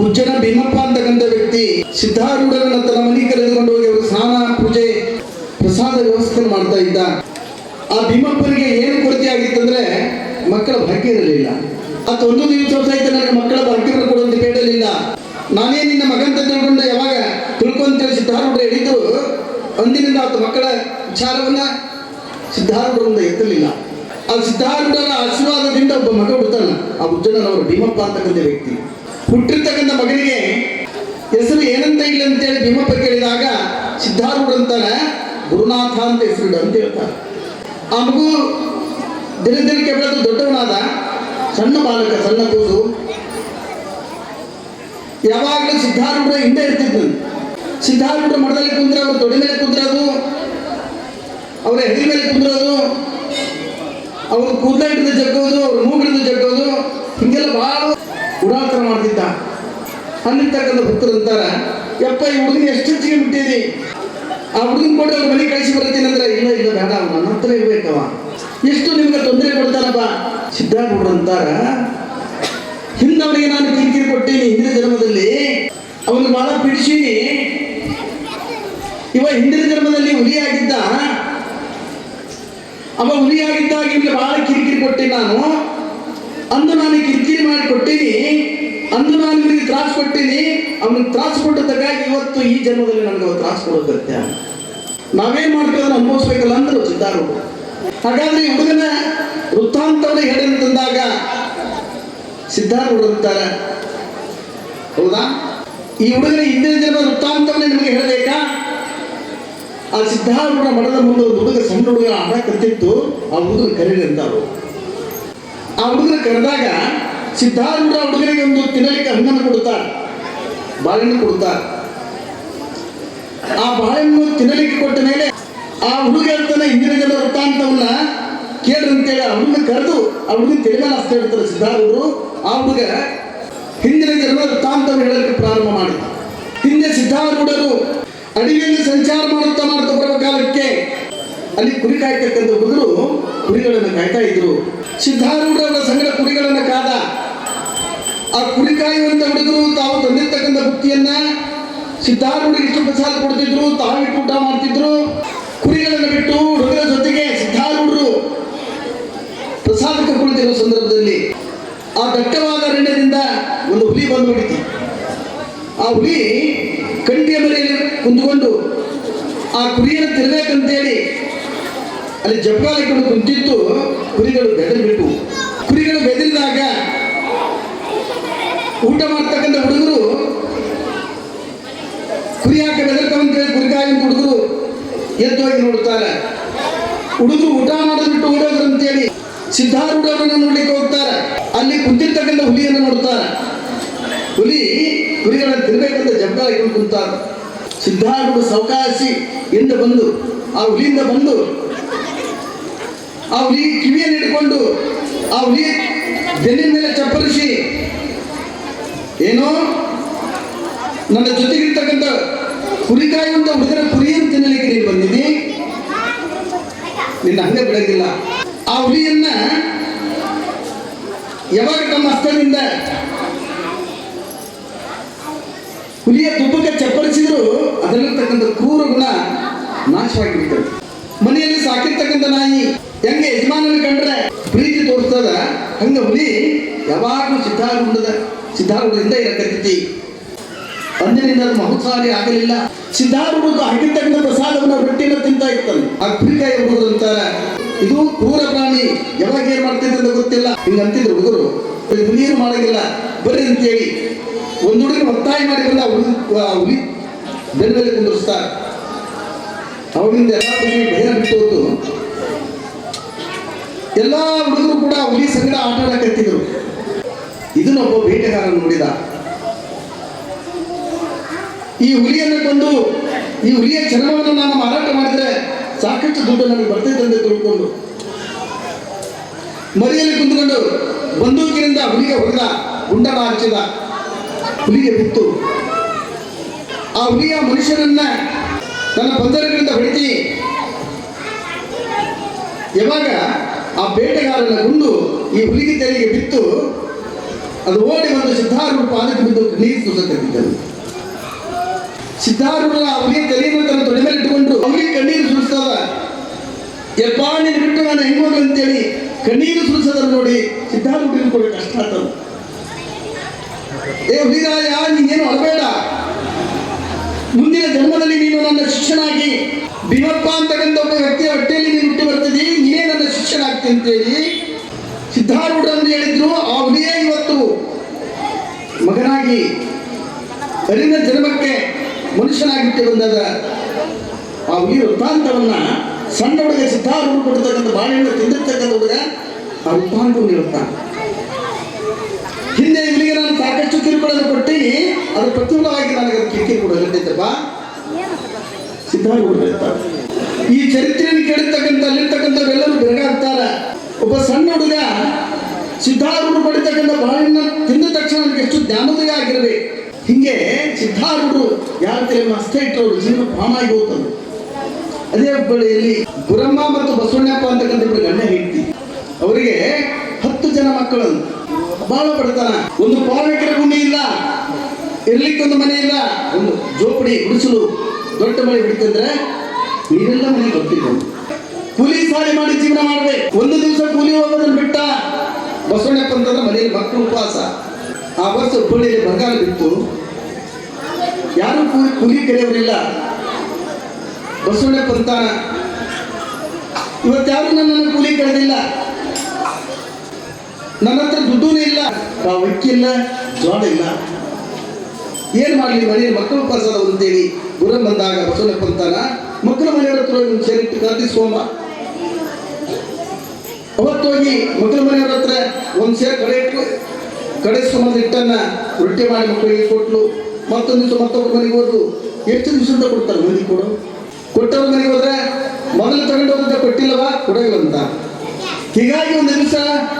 ಉಜ್ಜನ ಭೀಮಪ್ಪ ಅಂತಕ್ಕಂಥ ವ್ಯಕ್ತಿ ಸಿದ್ಧಾರೂಢರನ್ನ ತನ್ನ ಮನೆಗೆ ಕರೆದುಕೊಂಡು ಹೋಗಿ ಅವರು ಸ್ನಾನ, ಪೂಜೆ, ಪ್ರಸಾದ ವ್ಯವಸ್ಥೆ ಮಾಡ್ತಾ ಇದ್ದ. ಆ ಭೀಮಪ್ಪನಿಗೆ ಏನು ಕೊರತೆ ಆಗಿತ್ತಂದ್ರೆ ಮಕ್ಕಳ ಭಾಗ್ಯ ಇರಲಿಲ್ಲ. ಅದು ಒಂದು ದಿವಸ ಸಹಿತ ನನಗೆ ಮಕ್ಕಳ ಭಾಗ್ಯವನ್ನು ಕೊಡುವಂತ ಕೇಳಲಿಲ್ಲ ನಾನೇ ನಿನ್ನ ಮಗಂತ ತಿಳ್ಕೊಂಡು ಯಾವಾಗ ತಿಳ್ಕೊಂತೇಳಿ ಸಿದ್ಧಾರೂಢ ಹೇಳಿದ್ದು, ಅಂದಿನಿಂದ ಆತ ಮಕ್ಕಳ ವಿಚಾರವನ್ನ ಸಿದ್ಧಾರೂಢರಿಂದ ಎತ್ತಲಿಲ್ಲ. ಆ ಸಿದ್ಧಾರೂಢರ ಆಶೀರ್ವಾದದಿಂದ ಒಬ್ಬ ಮಗ ಹುಡ್ತಾನ ಆ ಉಜ್ಜನನವರು ಭೀಮಪ್ಪ ಅಂತಕ್ಕಂಥ ವ್ಯಕ್ತಿ. ಹುಟ್ಟಿರ್ತಕ್ಕಂಥ ಮಗನಿಗೆ ಹೆಸರು ಏನಂತ ಇಲ್ಲ ಅಂತೇಳಿ ಭೀಮಪ್ಪ ಕೇಳಿದಾಗ ಸಿದ್ಧಾರೂಢ ಅಂತಾನೆ, ಗುರುನಾಥ ಅಂತ ಹೆಸರು ಅಂತ ಹೇಳ್ತಾರೆ. ಆ ಮಗು ದಿನ ದಿನಕ್ಕೆ ಬೆಳೆದು ದೊಡ್ಡವನಾದ, ಸಣ್ಣ ಬಾಲಕ, ಸಣ್ಣ ಕೂಸು. ಯಾವಾಗಲೂ ಸಿದ್ಧಾರೂಢ ಹಿಂದೆ ಇರ್ತಿದ್ದು ಸಿದ್ಧಾರೂಢ ಮಠದಲ್ಲಿ ಕುಂದ್ರೆ ಅವರು ತೊಡೆ ಮೇಲೆ ಕುಂದ್ರೋದು, ಅವರ ಹೆಗಲ ಮೇಲೆ ಕುಂದ್ರೋದು, ಅವರು ಕೂದಲ ಹಿಡಿದು ಜಗ್ಗೋದು, ಅವ್ರ ಮೂಗಿಡಿದು ಜಗ್ಗೋದು, ಹಿಂಗೆಲ್ಲ ಬಹಳ ಉಡಾಳ್ತನ ಮಾಡ್ತಿದ್ದ. ಅಲ್ಲಿರ್ತಕ್ಕಂಥ ಭಕ್ತರು ಅಂತಾರ, ಯಪ್ಪ, ಈ ಹುಡುಗನ ಎಷ್ಟು ಹೆಚ್ಚಿಗೆ ಬಿಟ್ಟೀರಿ ಆ ಹುಡುಗನ ಕೊಟ್ಟು ಅವ್ರ ಮನೆ ಕಳಿಸಿ ಬರ್ತೀನಿ ಅಂದ್ರೆ, ಇಲ್ಲ ಇಲ್ಲ, ಬೇಡ ಅವ ನನ್ನ ಹತ್ರ ಇರ್ಬೇಕವ ಎಷ್ಟು ನಿಮ್ಗೆ ತೊಂದರೆ ಕೊಡ್ತಾರಪ್ಪ? ಸಿದ್ಧಾರ್ಥ ಅಂತಾರ ಹಿಂದವರಿಗೆ ನಾನು ಕಿರಿಕಿರಿ ಕೊಟ್ಟೀನಿ, ಹಿಂದಿನ ಜನ್ಮದಲ್ಲಿ. ಅವನು ಬಹಳ ಪೀಡಿಸೀನಿ. ಇವ ಹಿಂದಿನ ಜನ್ಮದಲ್ಲಿ ಹುಲಿಯಾಗಿದ್ದ. ಅವ ಹುಲಿಯಾಗಿದ್ದಾಗ ಇವನಿಗೆ ಬಹಳ ಕಿರಿಕಿರಿ ಕೊಟ್ಟೆ ನಾನು. ಅಂದು ನಾನು ಕಿರಿಕಿರಿ ಮಾಡಿ ಕೊಟ್ಟಿನಿ, ಅಂದು ನಾನು ಇವರಿಗೆ ತ್ರಾಸು ಕೊಟ್ಟಿನಿ, ಅವನಿಗೆ ತ್ರಾಸು ಕೊಟ್ಟದಾಗ ಇವತ್ತು ಈ ಜನ್ಮದಲ್ಲಿ ನನಗೆ ಅವ್ರು ತ್ರಾಸು ಕೊಡೋದಕ್ಕೆ ನಾವೇನ್ ಮಾಡ್ಕೊಳ್ಳೋದನ್ನ ಅನುಭವಿಸ್ಬೇಕಲ್ಲ ಅಂದ್ರು ಸಿದ್ಧಾರು ಹಾಗಾದ್ರೆ ಹುಡುಗನ ವೃತ್ತಾಂತವನ್ನು ಹೇಳಿ ತಂದಾಗ ಸಿದ್ಧಾರೂಢ ಅಂತಾರೆ. ಹೌದಾ? ಈ ಹುಡುಗನ ಹಿಂದಿನ ಜನ್ಮ ವೃತ್ತಾಂತವನ್ನ ನಿಮಗೆ ಹೇಳಬೇಕಾ? ಆ ಸಿದ್ಧಾರೂಢ ಮಠದ ಮುಂದೆ ಹುಡುಗ ಸಣ್ಣ ಹುಡುಗ ಆಟ ಕತ್ತಿತ್ತು ಆ ಹುಡುಗನ ಕರೀರಿ ಅಂತಾರು. ಆ ಹುಡುಗನ ಕರೆದಾಗ ಸಿದ್ಧಾರೂಢ ಹುಡುಗರಿಗೆ ಒಂದು ತಿನ್ನಲಿಕ್ಕೆ ಹಣ್ಣನ್ನು ಕೊಡುತ್ತಾರೆ. ಬಾಳೆಹಣ್ಣು ಕೊಡುತ್ತಾರೆ. ಆ ಬಾಳೆಹಣ್ಣು ತಿನ್ನಲಿಕ್ಕೆ ಕೊಟ್ಟ ಮೇಲೆ ಆ ಹುಡುಗ ಹೇಳ್ತಾನೆ, ಹಿಂದಿನ ಜನ ವೃತ್ತಾಂತವನ್ನ ಕೇಳ್ರಿ ಅಂತೇಳಿ ಆ ಹುಡುಗ ಕರೆದು ಆ ಹುಡುಗ ತಲೆ ಮೇಲೆ ಅಸ್ತ ಹೇಳ್ತಾರೆ ಸಿದ್ಧಾರೂಢರು. ಆ ಹುಡುಗ ಹಿಂದಿನ ಜನ ವೃತ್ತಾಂತವನ್ನು ಹೇಳಲಿಕ್ಕೆ ಪ್ರಾರಂಭ ಮಾಡಿದ. ಹಿಂದೆ ಸಿದ್ಧಾರೂಢರು ಅಡಿಗೆಯಲ್ಲಿ ಸಂಚಾರ ಮಾಡುತ್ತಾ ಮಾಡುತ್ತಾ ಬರುವ ಕಾಲಕ್ಕೆ ಅಲ್ಲಿ ಕುರಿ ಕಾಯ್ತಕ್ಕಂಥ ಹುಡುಗರು ಕುರಿಗಳನ್ನು ಕಾಯ್ತಾ ಇದ್ರು. ಸಿದ್ಧಾರೂಢರ ಸಂಗಡ ಕುರಿಗಳನ್ನು ಕಾದ. ಆ ಕುರಿ ಕಾಯುವಂತ ಹುಡುಗರು ತಾವು ತಂದಿರ್ತಕ್ಕಂಥ ಬುತ್ತಿಯನ್ನ ಸಿದ್ಧಾರೂಢರಿಗೆ ಇಷ್ಟು ಪ್ರಸಾದ ಕೊಡ್ತಿದ್ರು, ತಾವು ಊಟ ಮಾಡ್ತಿದ್ರು. ಕುರಿಗಳನ್ನು ಬಿಟ್ಟು ಹುಡುಗರ ಜೊತೆಗೆ ಸಿದ್ಧಾರೂಢರು ಪ್ರಸಾದಕ್ಕೆ ಕುಳಿತಿರುವ ಸಂದರ್ಭದಲ್ಲಿ ಆ ದಟ್ಟವಾದ ಅರಣ್ಯದಿಂದ ಒಂದು ಹುಲಿ ಬಂದು ಆ ಹುಲಿ ಕಂಟಿಯ ಮನೆಯಲ್ಲಿ ಕುಂದುಕೊಂಡು ಆ ಕುರಿಯನ್ನು ತಿರ್ಬೇಕಂತೇಳಿ ಅಲ್ಲಿ ಜಪ್ಪಾಲಿಕೊಂಡು ಕುಂತಿತ್ತು ಕುರಿಗಳು ಬೆದರಿಬಿಟ್ಟು. ಕುರಿಗಳು ಬೆದರಿದಾಗ ಊಟ ಮಾಡ್ತಕ್ಕಂಥ ಹುಡುಗರು ಕುರಿ ಹಾಕಿ ಬೆದರ್ಕೊಂತೇಳಿ ಕುರಿಕಾಯಂತ ಹುಡುಗರು ಎದ್ದು ಹೋಗಿ ನೋಡ್ತಾರೆ ಹುಡುಗರು ಊಟ ಮಾಡೋದು ಬಿಟ್ಟು ಓಡೋದ್ರು ಅಂತೇಳಿ ಸಿದ್ಧಾರೂಢರನ್ನ ನೋಡ್ಲಿಕ್ಕೆ ಹೋಗ್ತಾರೆ. ಅಲ್ಲಿ ಕುಂತಿರ್ತಕ್ಕಂಥ ಹುಲಿಯನ್ನು ನೋಡ್ತಾರೆ. ಹುಲಿ ಕುರಿಗಳನ್ನು ತಿರ್ಬೇಕಂತ ಜಬ್ಬ ಕುಂತಾರೆ. ಕುಂತಾರ ಸಿದ್ಧಾರೂಢ ಸೌಕಾಸಿ ಎಂದು ಬಂದು, ಆ ಹುಲಿಯಿಂದ ಬಂದು ಆ ಹುಲಿ ಕಿವಿಯನ್ನು ಹಿಡ್ಕೊಂಡು ಆ ಬೆನ್ನಿನ ಮೇಲೆ ಚಪ್ಪರಿಸಿ, ಏನೋ ನನ್ನ ಜೊತೆಗಿರ್ತಕ್ಕಂಥ ಕುರಿಕಾಯುವಂತ ಹುಡುಗರ ಕುರಿಯನ್ನು ತಿನ್ನಲಿಕ್ಕೆ ನೀನು ಬಂದಿದ್ದಿ? ನಿನ್ನ ಹಂಗೆ ಬಿಡೋದಿಲ್ಲ ಆ ಹುಲಿಯನ್ನ ಯಾವಾಗ ತಮ್ಮ ಹಸ್ತದಿಂದ ಹುಲಿಯ ತುಪ್ಪಕ್ಕೆ ಚಪ್ಪರಿಸಿದ್ರು, ಅದರಲ್ಲಿರ್ತಕ್ಕಂಥ ಕ್ರೂರ ಗುಣ ನಾಶವಾಗಿರ್ತದೆ ಮನೆಯಲ್ಲಿ ಸಾಕಿರ್ತಕ್ಕಂಥ ನಾಯಿ ಹೆಂಗೆ ಯಜಮಾನನ ಕಂಡ್ರೆ ಪ್ರೀತಿ ತೋರಿಸ್ತದ? ಹಂಗ ಹುಲಿ ಯಾವಾಗಲೂ ಸಿದ್ಧಾರೂಢದ ಸಿದ್ಧಾರೂಢದಿಂದ ಇರಕತ್ತೈತಿ. ಅಂದಿನಿಂದ ಅದು ಮಹೋತ್ಸಾರಿ ಆಗಲಿಲ್ಲ. ಸಿದ್ಧಾರೂಢದ್ದು ಹಾಕಿರ್ತಕ್ಕಂಥ ಪ್ರಸಾದವನ್ನು ರೊಟ್ಟಿನ ತಿಂತಾ ಇರ್ತಾನೆ. ಆ ಎಂಬುದು ಅಂತಾರ. ಇದು ಕ್ರೂರ ಪ್ರಾಣಿ. ಯಾವಾಗ ಏನ್ ಮಾಡ್ತಿದ್ರು ಅಂತ ಗೊತ್ತಿಲ್ಲ. ಹಿಂಗ ಅಂತಿದ್ರು ಹುಡುಗರು. ಇದು ಮಾಡೋದಿಲ್ಲ. ಮಾಡಂಗಿಲ್ಲ ಬರ್ರಿ ಅಂತೇಳಿ. ಒಂದು ಹುಡುಗಿ ಒತ್ತಾಯ ಆ ಹುಲಿ ಬೆನ್ನ ಮೇಲೆ ಕುಂದಿರಿಸ್ತಾರೆ ಅವನಿಂದ ಎಲ್ಲ ಭಯ ಬಿಟ್ಟು ಎಲ್ಲ ಹುಡುಗರು ಕೂಡ ಹುಲಿ ಸಂಗಡ ಆಟ ಆಡಕತ್ತಿದ್ರು. ಇದನ್ನೊಬ್ಬ ಬೇಟೆಗಾರ ನೋಡಿದ. ಈ ಹುಲಿಯನ್ನು ಕೊಂದು, ಈ ಹುಲಿಯ ಚರ್ಮವನ್ನು ನಾನು ಮಾರಾಟ ಮಾಡಿದ್ರೆ ಸಾಕಷ್ಟು ದುಡ್ಡು ನನಗೆ ಬರ್ತೈತೆ ಅಂತ ತಿಳ್ಕೊಂಡು. ಮರಿಯಲ್ಲಿ ಕುಂತ್ಕೊಂಡು ಬಂದೂಕಿನಿಂದ ಹುಲಿಗೆ ಹೊಡೆದ ಗುಂಡನ ಹಚ್ಚಿದ. ಹುಲಿಗೆ ಬಿತ್ತು. ಆ ಹುಲಿಯ ಮನುಷ್ಯನನ್ನ ತನ್ನ ಬಂದರಗಳಿಂದ ಹೊಡಿತಿ ಯಾವಾಗ ಆ ಬೇಟೆಗಾರನ ಗುಂಡು ಈ ಹುಲಿಗೆ ತೆರಿಗೆ ಬಿತ್ತು. ಅದು ಓಡಿ ಬಂದು ಸಿದ್ಧಾರೂಢ ಪಾದಕ್ಕೆ ಬಿದ್ದು ನೀರು ಸುಸಕತ್ತಿದ್ದರು ಸಿದ್ಧಾರೂಢ ಅವನಿಗೆ ತಲೆಯನ್ನು ತನ್ನ ತೊಡೆ ಮೇಲೆ ಇಟ್ಟುಕೊಂಡು ಅವನಿಗೆ ಕಣ್ಣೀರು ಸುರಿಸ್ತಾವ ಯಪ್ಪ, ನೀನು ಬಿಟ್ಟು ನಾನು ಹೆಂಗ್ ಅಂತೇಳಿ ಕಣ್ಣೀರು ಸುರಿಸೋದ್ರ ನೋಡಿ ಸಿದ್ಧಾರೂಢ ಕೂಡ ಕಷ್ಟ ಆಗ್ತದ. ಏ ಹುಲಿರಾಯ ನೀನೇನು ಅಳಬೇಡ. ಮುಂದಿನ ಜನ್ಮದಲ್ಲಿ ನೀನು ನನ್ನ ಶಿಕ್ಷನಾಗಿ ಭೀಮಪ್ಪ ಅಂತಕ್ಕಂಥ ಒಬ್ಬ ವ್ಯಕ್ತಿಯ ಹೊಟ್ಟೆಯಲ್ಲಿ ನೀನು ಹುಟ್ಟಿ ಶಿಷ್ಯನಾಗ್ತಿ ಅಂತೇಳಿ ಅಂತ ಹೇಳಿದ್ರು ಅವನೇ ಇವತ್ತು ಮಗನಾಗಿ ಅರಿನ ಜನ್ಮಕ್ಕೆ ಮನುಷ್ಯನಾಗಿಟ್ಟು ಬಂದದ ಆ ಈ ವೃತ್ತಾಂತವನ್ನ ಸಣ್ಣ ಹುಡುಗ ಸಿದ್ಧಾರೂಢ ಕೊಡ್ತಕ್ಕಂಥ ಬಾಳೆಹಣ್ಣು ತಿಂದಿರ್ತಕ್ಕಂಥ ಹುಡುಗ ಆ ವೃತ್ತಾಂತವನ್ನು ಹೇಳ್ತಾನೆ ಹಿಂದೆ ಇವರಿಗೆ ನಾನು ಸಾಕಷ್ಟು ಕಿರುಕುಳನ್ನು ಕೊಟ್ಟೀನಿ, ಅದು ಪ್ರತಿಫಲವಾಗಿ ನನಗೆ ಕಿರಿಕಿರಿ ಕೊಡಲಿದ್ದಪ್ಪ ಸಿದ್ಧಾರೂಢರು ಹೇಳ್ತಾರೆ. ಈ ಚರಿತ್ರೆಯನ್ನು ಕೇಳಿರ್ತಕ್ಕಂಥ ಅಲ್ಲಿರ್ತಕ್ಕಂಥವೆಲ್ಲರೂ ಬೆರಗಾಗ್ತಾರ ಒಬ್ಬ ಸಣ್ಣ ಹುಡುಗ ಸಿದ್ಧಾರೂಢರು ಪಡಿತಕ್ಕಂಥ ಬಾಳಿನ ತಿಂದ ತಕ್ಷಣ ನನಗೆ ಎಷ್ಟು ಜ್ಞಾನೋದಯ ಆಗಿರಬೇಕು ಹಿಂಗೆ ಸಿದ್ಧಾರೂಢರು ಯಾರ ತಲೆ ಮಸ್ತ ಇಟ್ಟವರು, ಜೀವನ ಪಾಮಾಗಿ ಹೋಗ್ತದೆ. ಅದೇ ಬಳಿಯಲ್ಲಿ ಗುರಮ್ಮ ಮತ್ತು ಬಸವಣ್ಣಪ್ಪ ಅಂತಕ್ಕಂಥ ಇಬ್ಬರು ಗಂಡ ಹೆಂಡತಿ. ಅವರಿಗೆ ಹತ್ತು ಜನ ಮಕ್ಕಳು. ಬಹಳ ಬಡತನ. ಒಂದು ಪಾರ್ಮಿಕರ ಗುಂಡಿ ಇಲ್ಲ. ಇರ್ಲಿಕ್ಕೆ ಒಂದು ಮನೆ ಇಲ್ಲ. ಒಂದು ಜೋಪಡಿ ಗುಡಿಸಲು ದೊಡ್ಡ ಮಳೆ ಬಿಡ್ತಂದ್ರೆ ನೀರೆಲ್ಲ ನನಗೆ ಬರ್ತಿದ್ರು ಕೂಲಿ ಸಾಲಿ ಮಾಡಿ ಜೀವನ ಮಾಡಿದೆ. ಒಂದು ದಿವಸ ಕೂಲಿ ಹೋಗೋದನ್ನು ಬಿಟ್ಟ ಬಸವಣ್ಣಪ್ಪ ಅಂತಂದ್ರೆ ಮನೆಯಲ್ಲಿ ಮಕ್ಕಳು ಉಪವಾಸ. ಆ ವರ್ಷ ಹುಬ್ಬಳ್ಳಿಯಲ್ಲಿ ಬರಗಾಲ ಬಿತ್ತು. ಯಾರು ಕೂಲಿ ಕೂಲಿ ಕರೆಯವರಿಲ್ಲ. ಬಸವಣ್ಣಪ್ಪ ಅಂತಾನ ಇವತ್ತ್ಯಾರು ನನ್ನನ್ನು ಕೂಲಿ ಕರೆದಿಲ್ಲ ನನ್ನ ಹತ್ರ ದುಡ್ಡೂ ಇಲ್ಲ. ಆ ಅಕ್ಕಿ ಇಲ್ಲ ಜೋಳ ಇಲ್ಲ. ಏನ್ ಮಾಡ್ಲಿ ಮನೆಯಲ್ಲಿ ಮಕ್ಕಳು ಪಾಸದ ಅಂತೇಳಿ ಗುರು ಬಂದಾಗ ಬಸವಣ್ಣಪ್ಪ ಅಂತಾನ ಮಕ್ಕಳ ಮನೆಯವರ ಹತ್ರ ಸೇರಿಟ್ಟು ಅವತ್ತು ಅವತ್ತೋಗಿ ಮಕ್ಕಳ ಮನೆಯವ್ರ ಹತ್ರ ಒಂದು ಸೇರ್ ಕಡೆ ಇಟ್ಟು ಕಡೆಸ್ಕೊಂಬಂದು ಹಿಟ್ಟನ್ನ ರೊಟ್ಟಿ ಮಾಡಿ ಮಕ್ಕಳಿಗೆ ಕೊಟ್ಲು. ಮತ್ತೊಂದು ದಿವಸ ಮತ್ತೊಬ್ಬರ ಮನೆಗೆ ಹೋದ್ರು. ಎಷ್ಟು ದಿವಸದಿಂದ ಕೊಡ್ತಾರೆ ಮನೆಗೆ ಕೊಡು. ಕೊಟ್ಟವ್ರ ಮನೆಗೆ ಹೋದ್ರೆ ಮೊದಲು ತಗೊಂಡು ಹೋಗಿದ್ದ ಕೊಟ್ಟಿಲ್ಲವಾ? ಅಂತ. ಹೀಗಾಗಿ ಒಂದು ದಿವಸ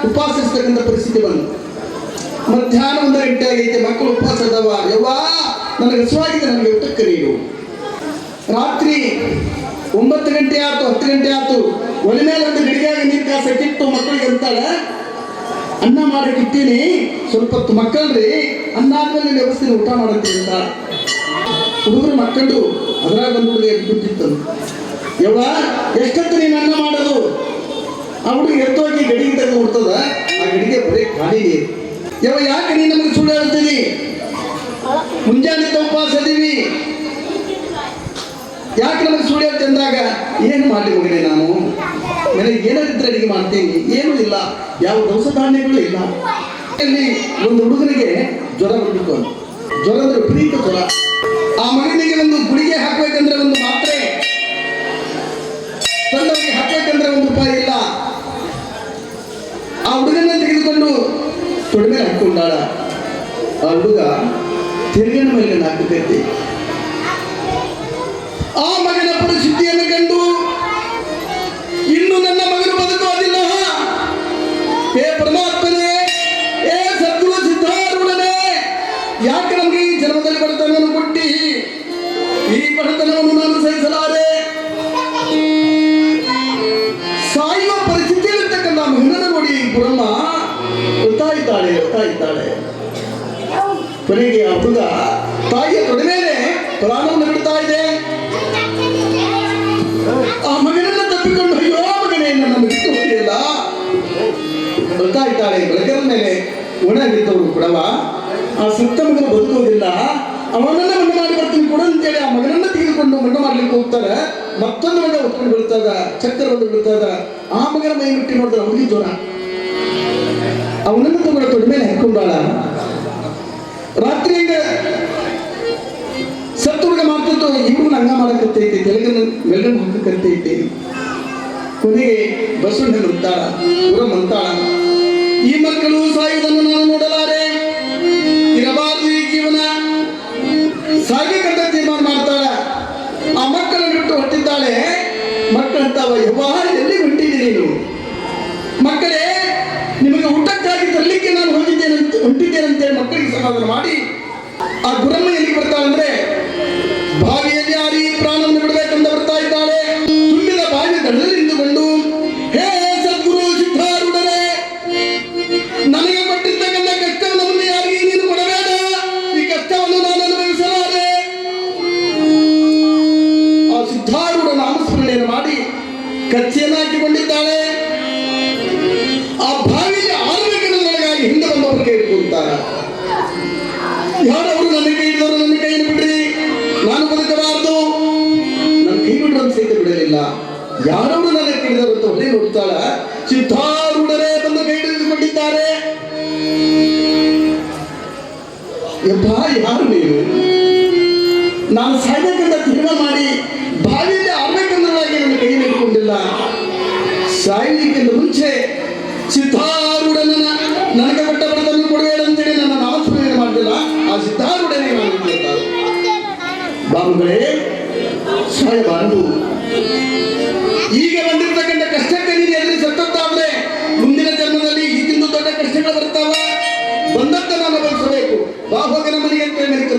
ಉಪವಾಸಿಸ್ತಕ್ಕಂಥ ಪರಿಸ್ಥಿತಿ ಬಂತು. ಮಧ್ಯಾಹ್ನ ಒಂದು ಗಂಟೆ ಆಗೈತೆ, ಮಕ್ಕಳು ಉಪವಾಸ ಅದಾವ. ಯವ್ವಾ, ನನಗೆ ಹಸುವಾಗಿದೆ ನನಗೆ ನೀರು ರಾತ್ರಿ ಒಂಬತ್ತು ಗಂಟೆ ಆಯ್ತು, ಹತ್ತು ಗಂಟೆ ಆಯ್ತು. ಒಲೆ ಮೇಲೆ ಒಂದು ಗಡಿಗೆಯಾಗ ನೀರು ಕಾಸ ಕಿಟ್ಟು ಮಕ್ಕಳಿಗೆ ಅಂತಾಳೆ, ಅನ್ನ ಮಾಡಕ್ಕೆ ಇಟ್ಟೀನಿ, ಸ್ವಲ್ಪ ಹೊತ್ತು ಮಕ್ಕಳ್ರಿ, ಅನ್ನ ಆದ್ಮೇಲೆ ವ್ಯವಸ್ಥೆ ಊಟ ಮಾಡುತ್ತೆ ಅಂತ. ಹುಡುಗರು ಮಕ್ಕಳು ಅದ್ರಾಗ ಎದ್ದು ಬಿಟ್ಟಿತ್ತು. ಯವ್ವ, ಎಷ್ಟೊತ್ತು ನೀನು ಅನ್ನ ಮಾಡೋದು? ಆ ಹುಡುಗ ಎತ್ತೋಗಿ ಗಡಿಗೆ ತೆಗೆದು ಹುಡ್ತದ ಆ ಗಡಿಗೆ ಬರೀ ಖಾಲಿ. ಯವ್ವ, ಯಾಕೆ ನೀನು ನಮಗೆ ಸುಳ್ಳು ಹೇಳ್ತೀನಿ ಮುಂಜಾನೆ ಉಪವಾಸ ಅದೀವಿ ಯಾಕೆ ನಮಗೆ ಸುಳ್ಳು ಅಂದಾಗ ಏನು ಮಾಡಲಿ ಮಗನೇ ನಾನು? ನನಗೆ ಏನಾದಿದ್ರೆ ಅಡಿಗೆ ಮಾಡ್ತೀನಿ, ಏನೂ ಇಲ್ಲ, ಯಾವ ದವಸ ಧಾನ್ಯಗಳು ಇಲ್ಲ. ಇಲ್ಲಿ ಒಂದು ಹುಡುಗನಿಗೆ ಜ್ವರ ಬಂದಿತ್ತು ಜ್ವರ ಅಂದ್ರೆ ವಿಪರೀತ ಜ್ವರ. ಆ ಮಗನಿಗೆ ಒಂದು ಗುಳಿಗೆ ಹಾಕ್ಬೇಕಂದ್ರೆ ಒಂದು ಮಾತ್ರೆ. ತಂದವರಿಗೆ ಹಾಕ್ಬೇಕಂದ್ರೆ ಒಂದು ರೂಪಾಯಿ ಇಲ್ಲ. ಆ ಹುಡುಗನ ತೆಗೆದುಕೊಂಡು ತೊಡೆ ಮೇಲೆ ಹಾಕೊಂಡಾಳ ಆ ಹುಡುಗ ತಿರುಗಿನ ಮೇಲೆ ಹಾಕುತ್ತೈತಿ ಆ ಮಗನ ಪರಿಸ್ಥಿತಿಯನ್ನು ಕಂಡು ಇನ್ನು ನನ್ನ ಮಗನು ಬದುಕೋದಿಲ್ಲ ಹೇ ಪರಮಾತ್ಮನೇ, ಏ ಸದ್ಗುರು ಸಿದ್ಧಾರೂಢನೇ, ಯಾಕೆ ನಮಗೆ ಈ ಜನ್ಮದಲ್ಲಿ ಬಡತನವನ್ನು ಕೊಟ್ಟಿ? ಈ ಬಡತನವನ್ನು ನಾನು ಸಹಿಸಲಾರೆ? ಸಾಯುವ ಪರಿಸ್ಥಿತಿಯಲ್ಲಿರ್ತಕ್ಕಂಥ ಮಗನನ್ನು ನೋಡಿ ಗುರಮ್ಮ ಗೊತ್ತಾಯಿದ್ದಾಳೆ ಇದ್ದಾಳೆ ಕೊನೆಗೆ ಆ ಹುಡುಗ ತಾಯಿಯ ತೊಡೆ ಮೇಲೆ ಪ್ರಾಣವನ್ನು ಬಿಡ್ತಾ ಇದೆ. ಒಣ ಬಿದ್ದವರು ಕೊಡವ? ಆ ಸತ್ತ ಮಗನ ಬದುಕುವುದಿಲ್ಲ. ಅವನನ್ನ ಮಣ್ಣು ಮಾಡಿ ಬರ್ತೀನಿ ಕೊಡು ಅಂತೇಳಿ ಆ ಮಗನನ್ನ ತೆಗೆದುಕೊಂಡು ಮಣ್ಣು ಮಾಡ್ಲಿಕ್ಕೆ ಹೋಗ್ತಾರೆ. ಮತ್ತೊಂದು ಮಗ ಹೊತ್ಕೊಂಡು ಬೀಳ್ತದ ಚಕ್ರ ಬಂದು ಬೀಳ್ತದ. ಆ ಮಗನ ಮೈ ಮುಟ್ಟಿ ನೋಡಿದ್ರೆ ಅವನಿಗೆ ಜ್ವರ. ಅವನನ್ನು ತಗೊಂಡು ತೊಡೆ ಮೇಲೆ ಹಾಕೊಂಡಾಳ ರಾತ್ರಿ ಸತ್ತುರ್ಗ ಮಾಡ್ತಿತ್ತು ಇವ್ರು ಹಂಗ ಮಾಡಕತ್ತೈತಿ ತೆಲುಗನ್ನು ಮೆಲ್ಲನ್ನು ಹಾಕಕತ್ತೈತಿ ಕೊನೆಗೆ ಬಸವಣ್ಣ ಅಂತಾಳ ಊರ ಅಂತಾಳ. ಈ ಮಕ್ಕಳು ಸಾಯುವುದನ್ನು ನಾನು ನೋಡಲಾರೆ. ಇರಬಾರದು ಈ ಜೀವನ. ಸಾಗಬೇಕಂತ ತೀರ್ಮಾನ ಮಾಡ್ತಾಳ. ಆ ಮಕ್ಕಳನ್ನು ಬಿಟ್ಟು ಹೊಟ್ಟಿದ್ದಾಳೆ ಮಕ್ಕಳಂತಾವ ಯವ್ವ, ಎಲ್ಲಿ ಹೊಂಟಿದ್ದೀನಿ ನೀನು ಮಕ್ಕಳೇ, ನಿಮಗೆ ಊಟಕ್ಕಾಗಿ ತರಲಿಕ್ಕೆ ನಾನು ಹೊಂದಿದ್ದೇನೆ ಅಂತ, ಹೊಂಟಿದ್ದೇನೆ ಅಂತೇಳಿ ಮಕ್ಕಳಿಗೆ ಸಮಾಧಾನ ಮಾಡಿ, ಆ ಗುರಮ್ಮ ಎಲ್ಲಿ ಬರ್ತಾಳಂದ್ರೆ ಬಾವಿಯಲ್ಲಿ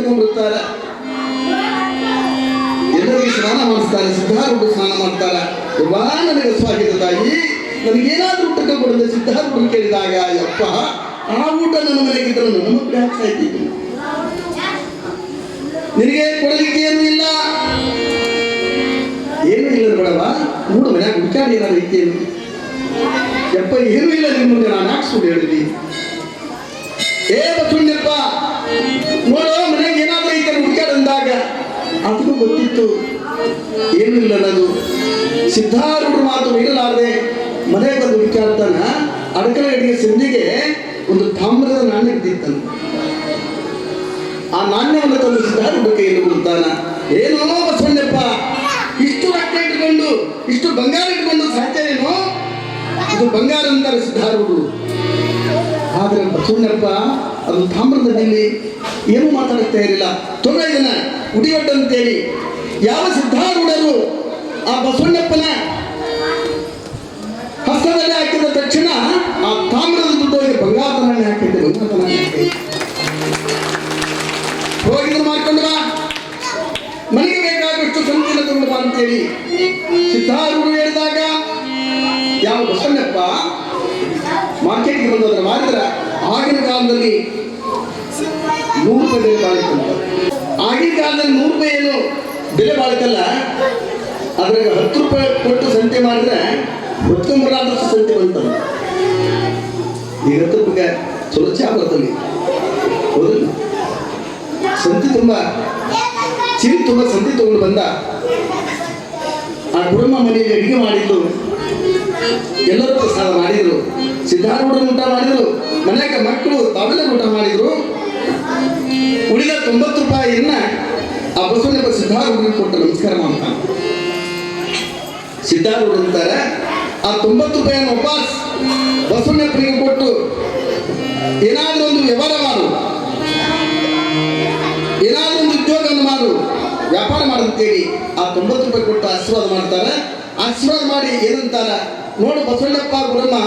ಅಂತ ಎಲ್ಲರಿಗೂ ಸ್ನಾನ ಮಾಡಿಸ್ತಾರೆ ಸಿದ್ಧಾರೂಢ ಸ್ನಾನ ಮಾಡ್ತಾರೆ. ಯವ್ವಾ, ನನಗೆ ಸ್ವಾಗತ ತಾಯಿ. ನನಗೇನಾದ್ರೂ ಊಟಕ್ಕೆ ಕೊಡದೆ ಸಿದ್ಧಾರೂಢ ಕೇಳಿದಾಗ, ಯಪ್ಪ, ಆ ಊಟ ನನ್ನ ಮನೆಗಿದ್ರೆ ನನ್ನ ಮಕ್ಕಳು ಹಾಕ್ತಾ ನಿನಗೆ ಕೊಡಲಿಕ್ಕೆ ಏನು ಇಲ್ಲ. ಏನೂ ಇಲ್ಲ ಬೇಡವ ನೋಡು ಮನ್ಯಾಗ ಹುಡುಕಾಡಿ ಏನಾದ್ರು ಐತೇನು? ಯಪ್ಪ, ಏನೂ ಇಲ್ಲ, ನಿಮ್ಮ ಮುಂದೆ ನಾನು ಹಾಕ್ಸ್ಕೊಂಡು ಹೇಳಿದ್ವಿ ಏ ಬಸವಣ್ಣಪ್ಪ, ನೋಡು ಮನೆಯಾಗ ಏನಾದ್ರೂ ಐತೆ ಹುಡುಕಾಡ ಅಂದಾಗ ಅದಕ್ಕೂ ಗೊತ್ತಿತ್ತು ಏನೂ ಇಲ್ಲ ಅದು ಸಿದ್ಧಾರೂಢ ಮಾತು ಇರಲಾರದೆ ಮನೆ ಬಂದು ಹುಡುಕಾಡ್ತಾನ ಅಡಕಲೆ ಅಡಿಗೆ ಸಿಂಧಿಗೆ ಒಂದು ತಾಮ್ರದ ನಾಣ್ಯ ಬಿದ್ದಿತ್ತನು ಆ ನಾಣ್ಯವನ್ನು ತಂದು ಸಿದ್ಧಾರೂಢ ಕೈಯಲ್ಲಿ ಕೊಡ್ತಾನ ಏನೋ ಬಸವಣ್ಣಪ್ಪ ಇಷ್ಟು ರೊಕ್ಕ ಇಟ್ಕೊಂಡು, ಇಷ್ಟು ಬಂಗಾರ ಇಟ್ಕೊಂಡು ಏನು? ಇದು ಬಂಗಾರ ಅಂತಾರೆ ಸಿದ್ಧಾರೂಢರು. ಆದ್ರೆ ಬಸವಣ್ಣಪ್ಪ ಅದು ತಾಮ್ರದ ಬಿಲ್ಲಿ ಏನು ಮಾತಾಡುತ್ತಾ ಇರಲಿಲ್ಲ ತೊಂದರೆ ಇದನ್ನ ಉಡಿಯೊಡ್ಡ ಅಂತೇಳಿ ಯಾವ ಸಿದ್ಧಾರೂಢರು ಆ ಬಸವಣ್ಣಪ್ಪನ ಹಸ್ತದಲ್ಲಿ ಹಾಕಿದ ತಕ್ಷಣ ಆ ತಾಮ್ರದ ದುಡ್ಡೋಗಿ ಬಂಗಾರದ ನಾಣ್ಯ ಹಾಕಿದ್ದೆ ಹಾಕಿದ್ದೆ. ಹೋಗಿದ್ರು ಮಾಡ್ಕೊಂಡು ಬಾ ಮನೆಗೆ ಬೇಕಾದಷ್ಟು ಸಂತಿನ ತಗೊಂಡು ಬಾ ಅಂತೇಳಿ ಸಿದ್ಧಾರೂಢರು ಹೇಳಿದಾಗ, ಯಾವ ಬಸವಣ್ಣಪ್ಪ ಮಾರ್ಕೆಟ್ಗೆ ಬಂದೋದ್ರೆ ಮಾಡಿದ್ರ ಆಗಿನ ಕಾಲದಲ್ಲಿ ನೂರು ರೂಪಾಯಿ ಆಗಿನ ಕಾಲದಲ್ಲಿ ನೂರು ರೂಪಾಯಿ ಏನು ಬೆಲೆ ಬಾಳಿತಲ್ಲ ಅದ್ರಾಗ ಹತ್ತು ರೂಪಾಯಿ ಕೊಟ್ಟು ಸಂತೆ ಮಾಡಿದ್ರೆ ಹತ್ತೊಂಬರಾದಷ್ಟು ಸಂತೆ ಬಂತು ಈಗ ಹತ್ತು ರೂಪಾಯಿಗೆ ಚಲೋ ಚಾ ಬರ್ತಲ್ಲಿ ಸಂತೆ ತುಂಬ, ಚಿರಿ ತುಂಬ ಸಂತೆ ತಗೊಂಡು ಬಂದ. ಆ ಕುಟುಂಬ ಮನೆಯಲ್ಲಿ ಅಡಿಗೆ ಮಾಡಿದ್ರು ಎಲ್ಲರೂ ಪ್ರಸಾದ ಮಾಡಿದ್ರು. ಸಿದ್ಧಾರೂಢ ಊಟ ಮಾಡಿದ್ರು. ಮನೆಯಾಗ ಮಕ್ಕಳು ತಾವೆಲ್ಲ ಊಟ ಮಾಡಿದ್ರು. ಉಳಿದ ತೊಂಬತ್ತು ರೂಪಾಯಿಯನ್ನ ಆ ಬಸವಣ್ಣ ಸಿದ್ಧಾರೂಢರಿಗೆ ಕೊಟ್ಟು ನಮಸ್ಕಾರ ಮಾಡ್ತಾನೆ ಸಿದ್ಧಾರೂಢ ಅಂತಾರೆ, ಆ ತೊಂಬತ್ತು ರೂಪಾಯಿಯನ್ನು ವಾಪಸ್ ಬಸವಣ್ಣಪ್ಪನಿಗೆ ಕೊಟ್ಟು ಏನಾದ್ರೂ ಒಂದು ವ್ಯವಹಾರ ಮಾಡು. ಏನಾದ್ರೂ ಒಂದು ಉದ್ಯೋಗವನ್ನು ಮಾಡು. ವ್ಯಾಪಾರ ಮಾಡಂತೇಳಿ ಆ ತೊಂಬತ್ತು ರೂಪಾಯಿ ಕೊಟ್ಟು ಆಶೀರ್ವಾದ ಮಾಡ್ತಾರೆ. ಆಶೀರ್ವಾದ ಮಾಡಿ ಏನಂತಾರ? ನೋಡು ಬಸವಣ್ಣಪ್ಪ ಗುರಮ್ಮ,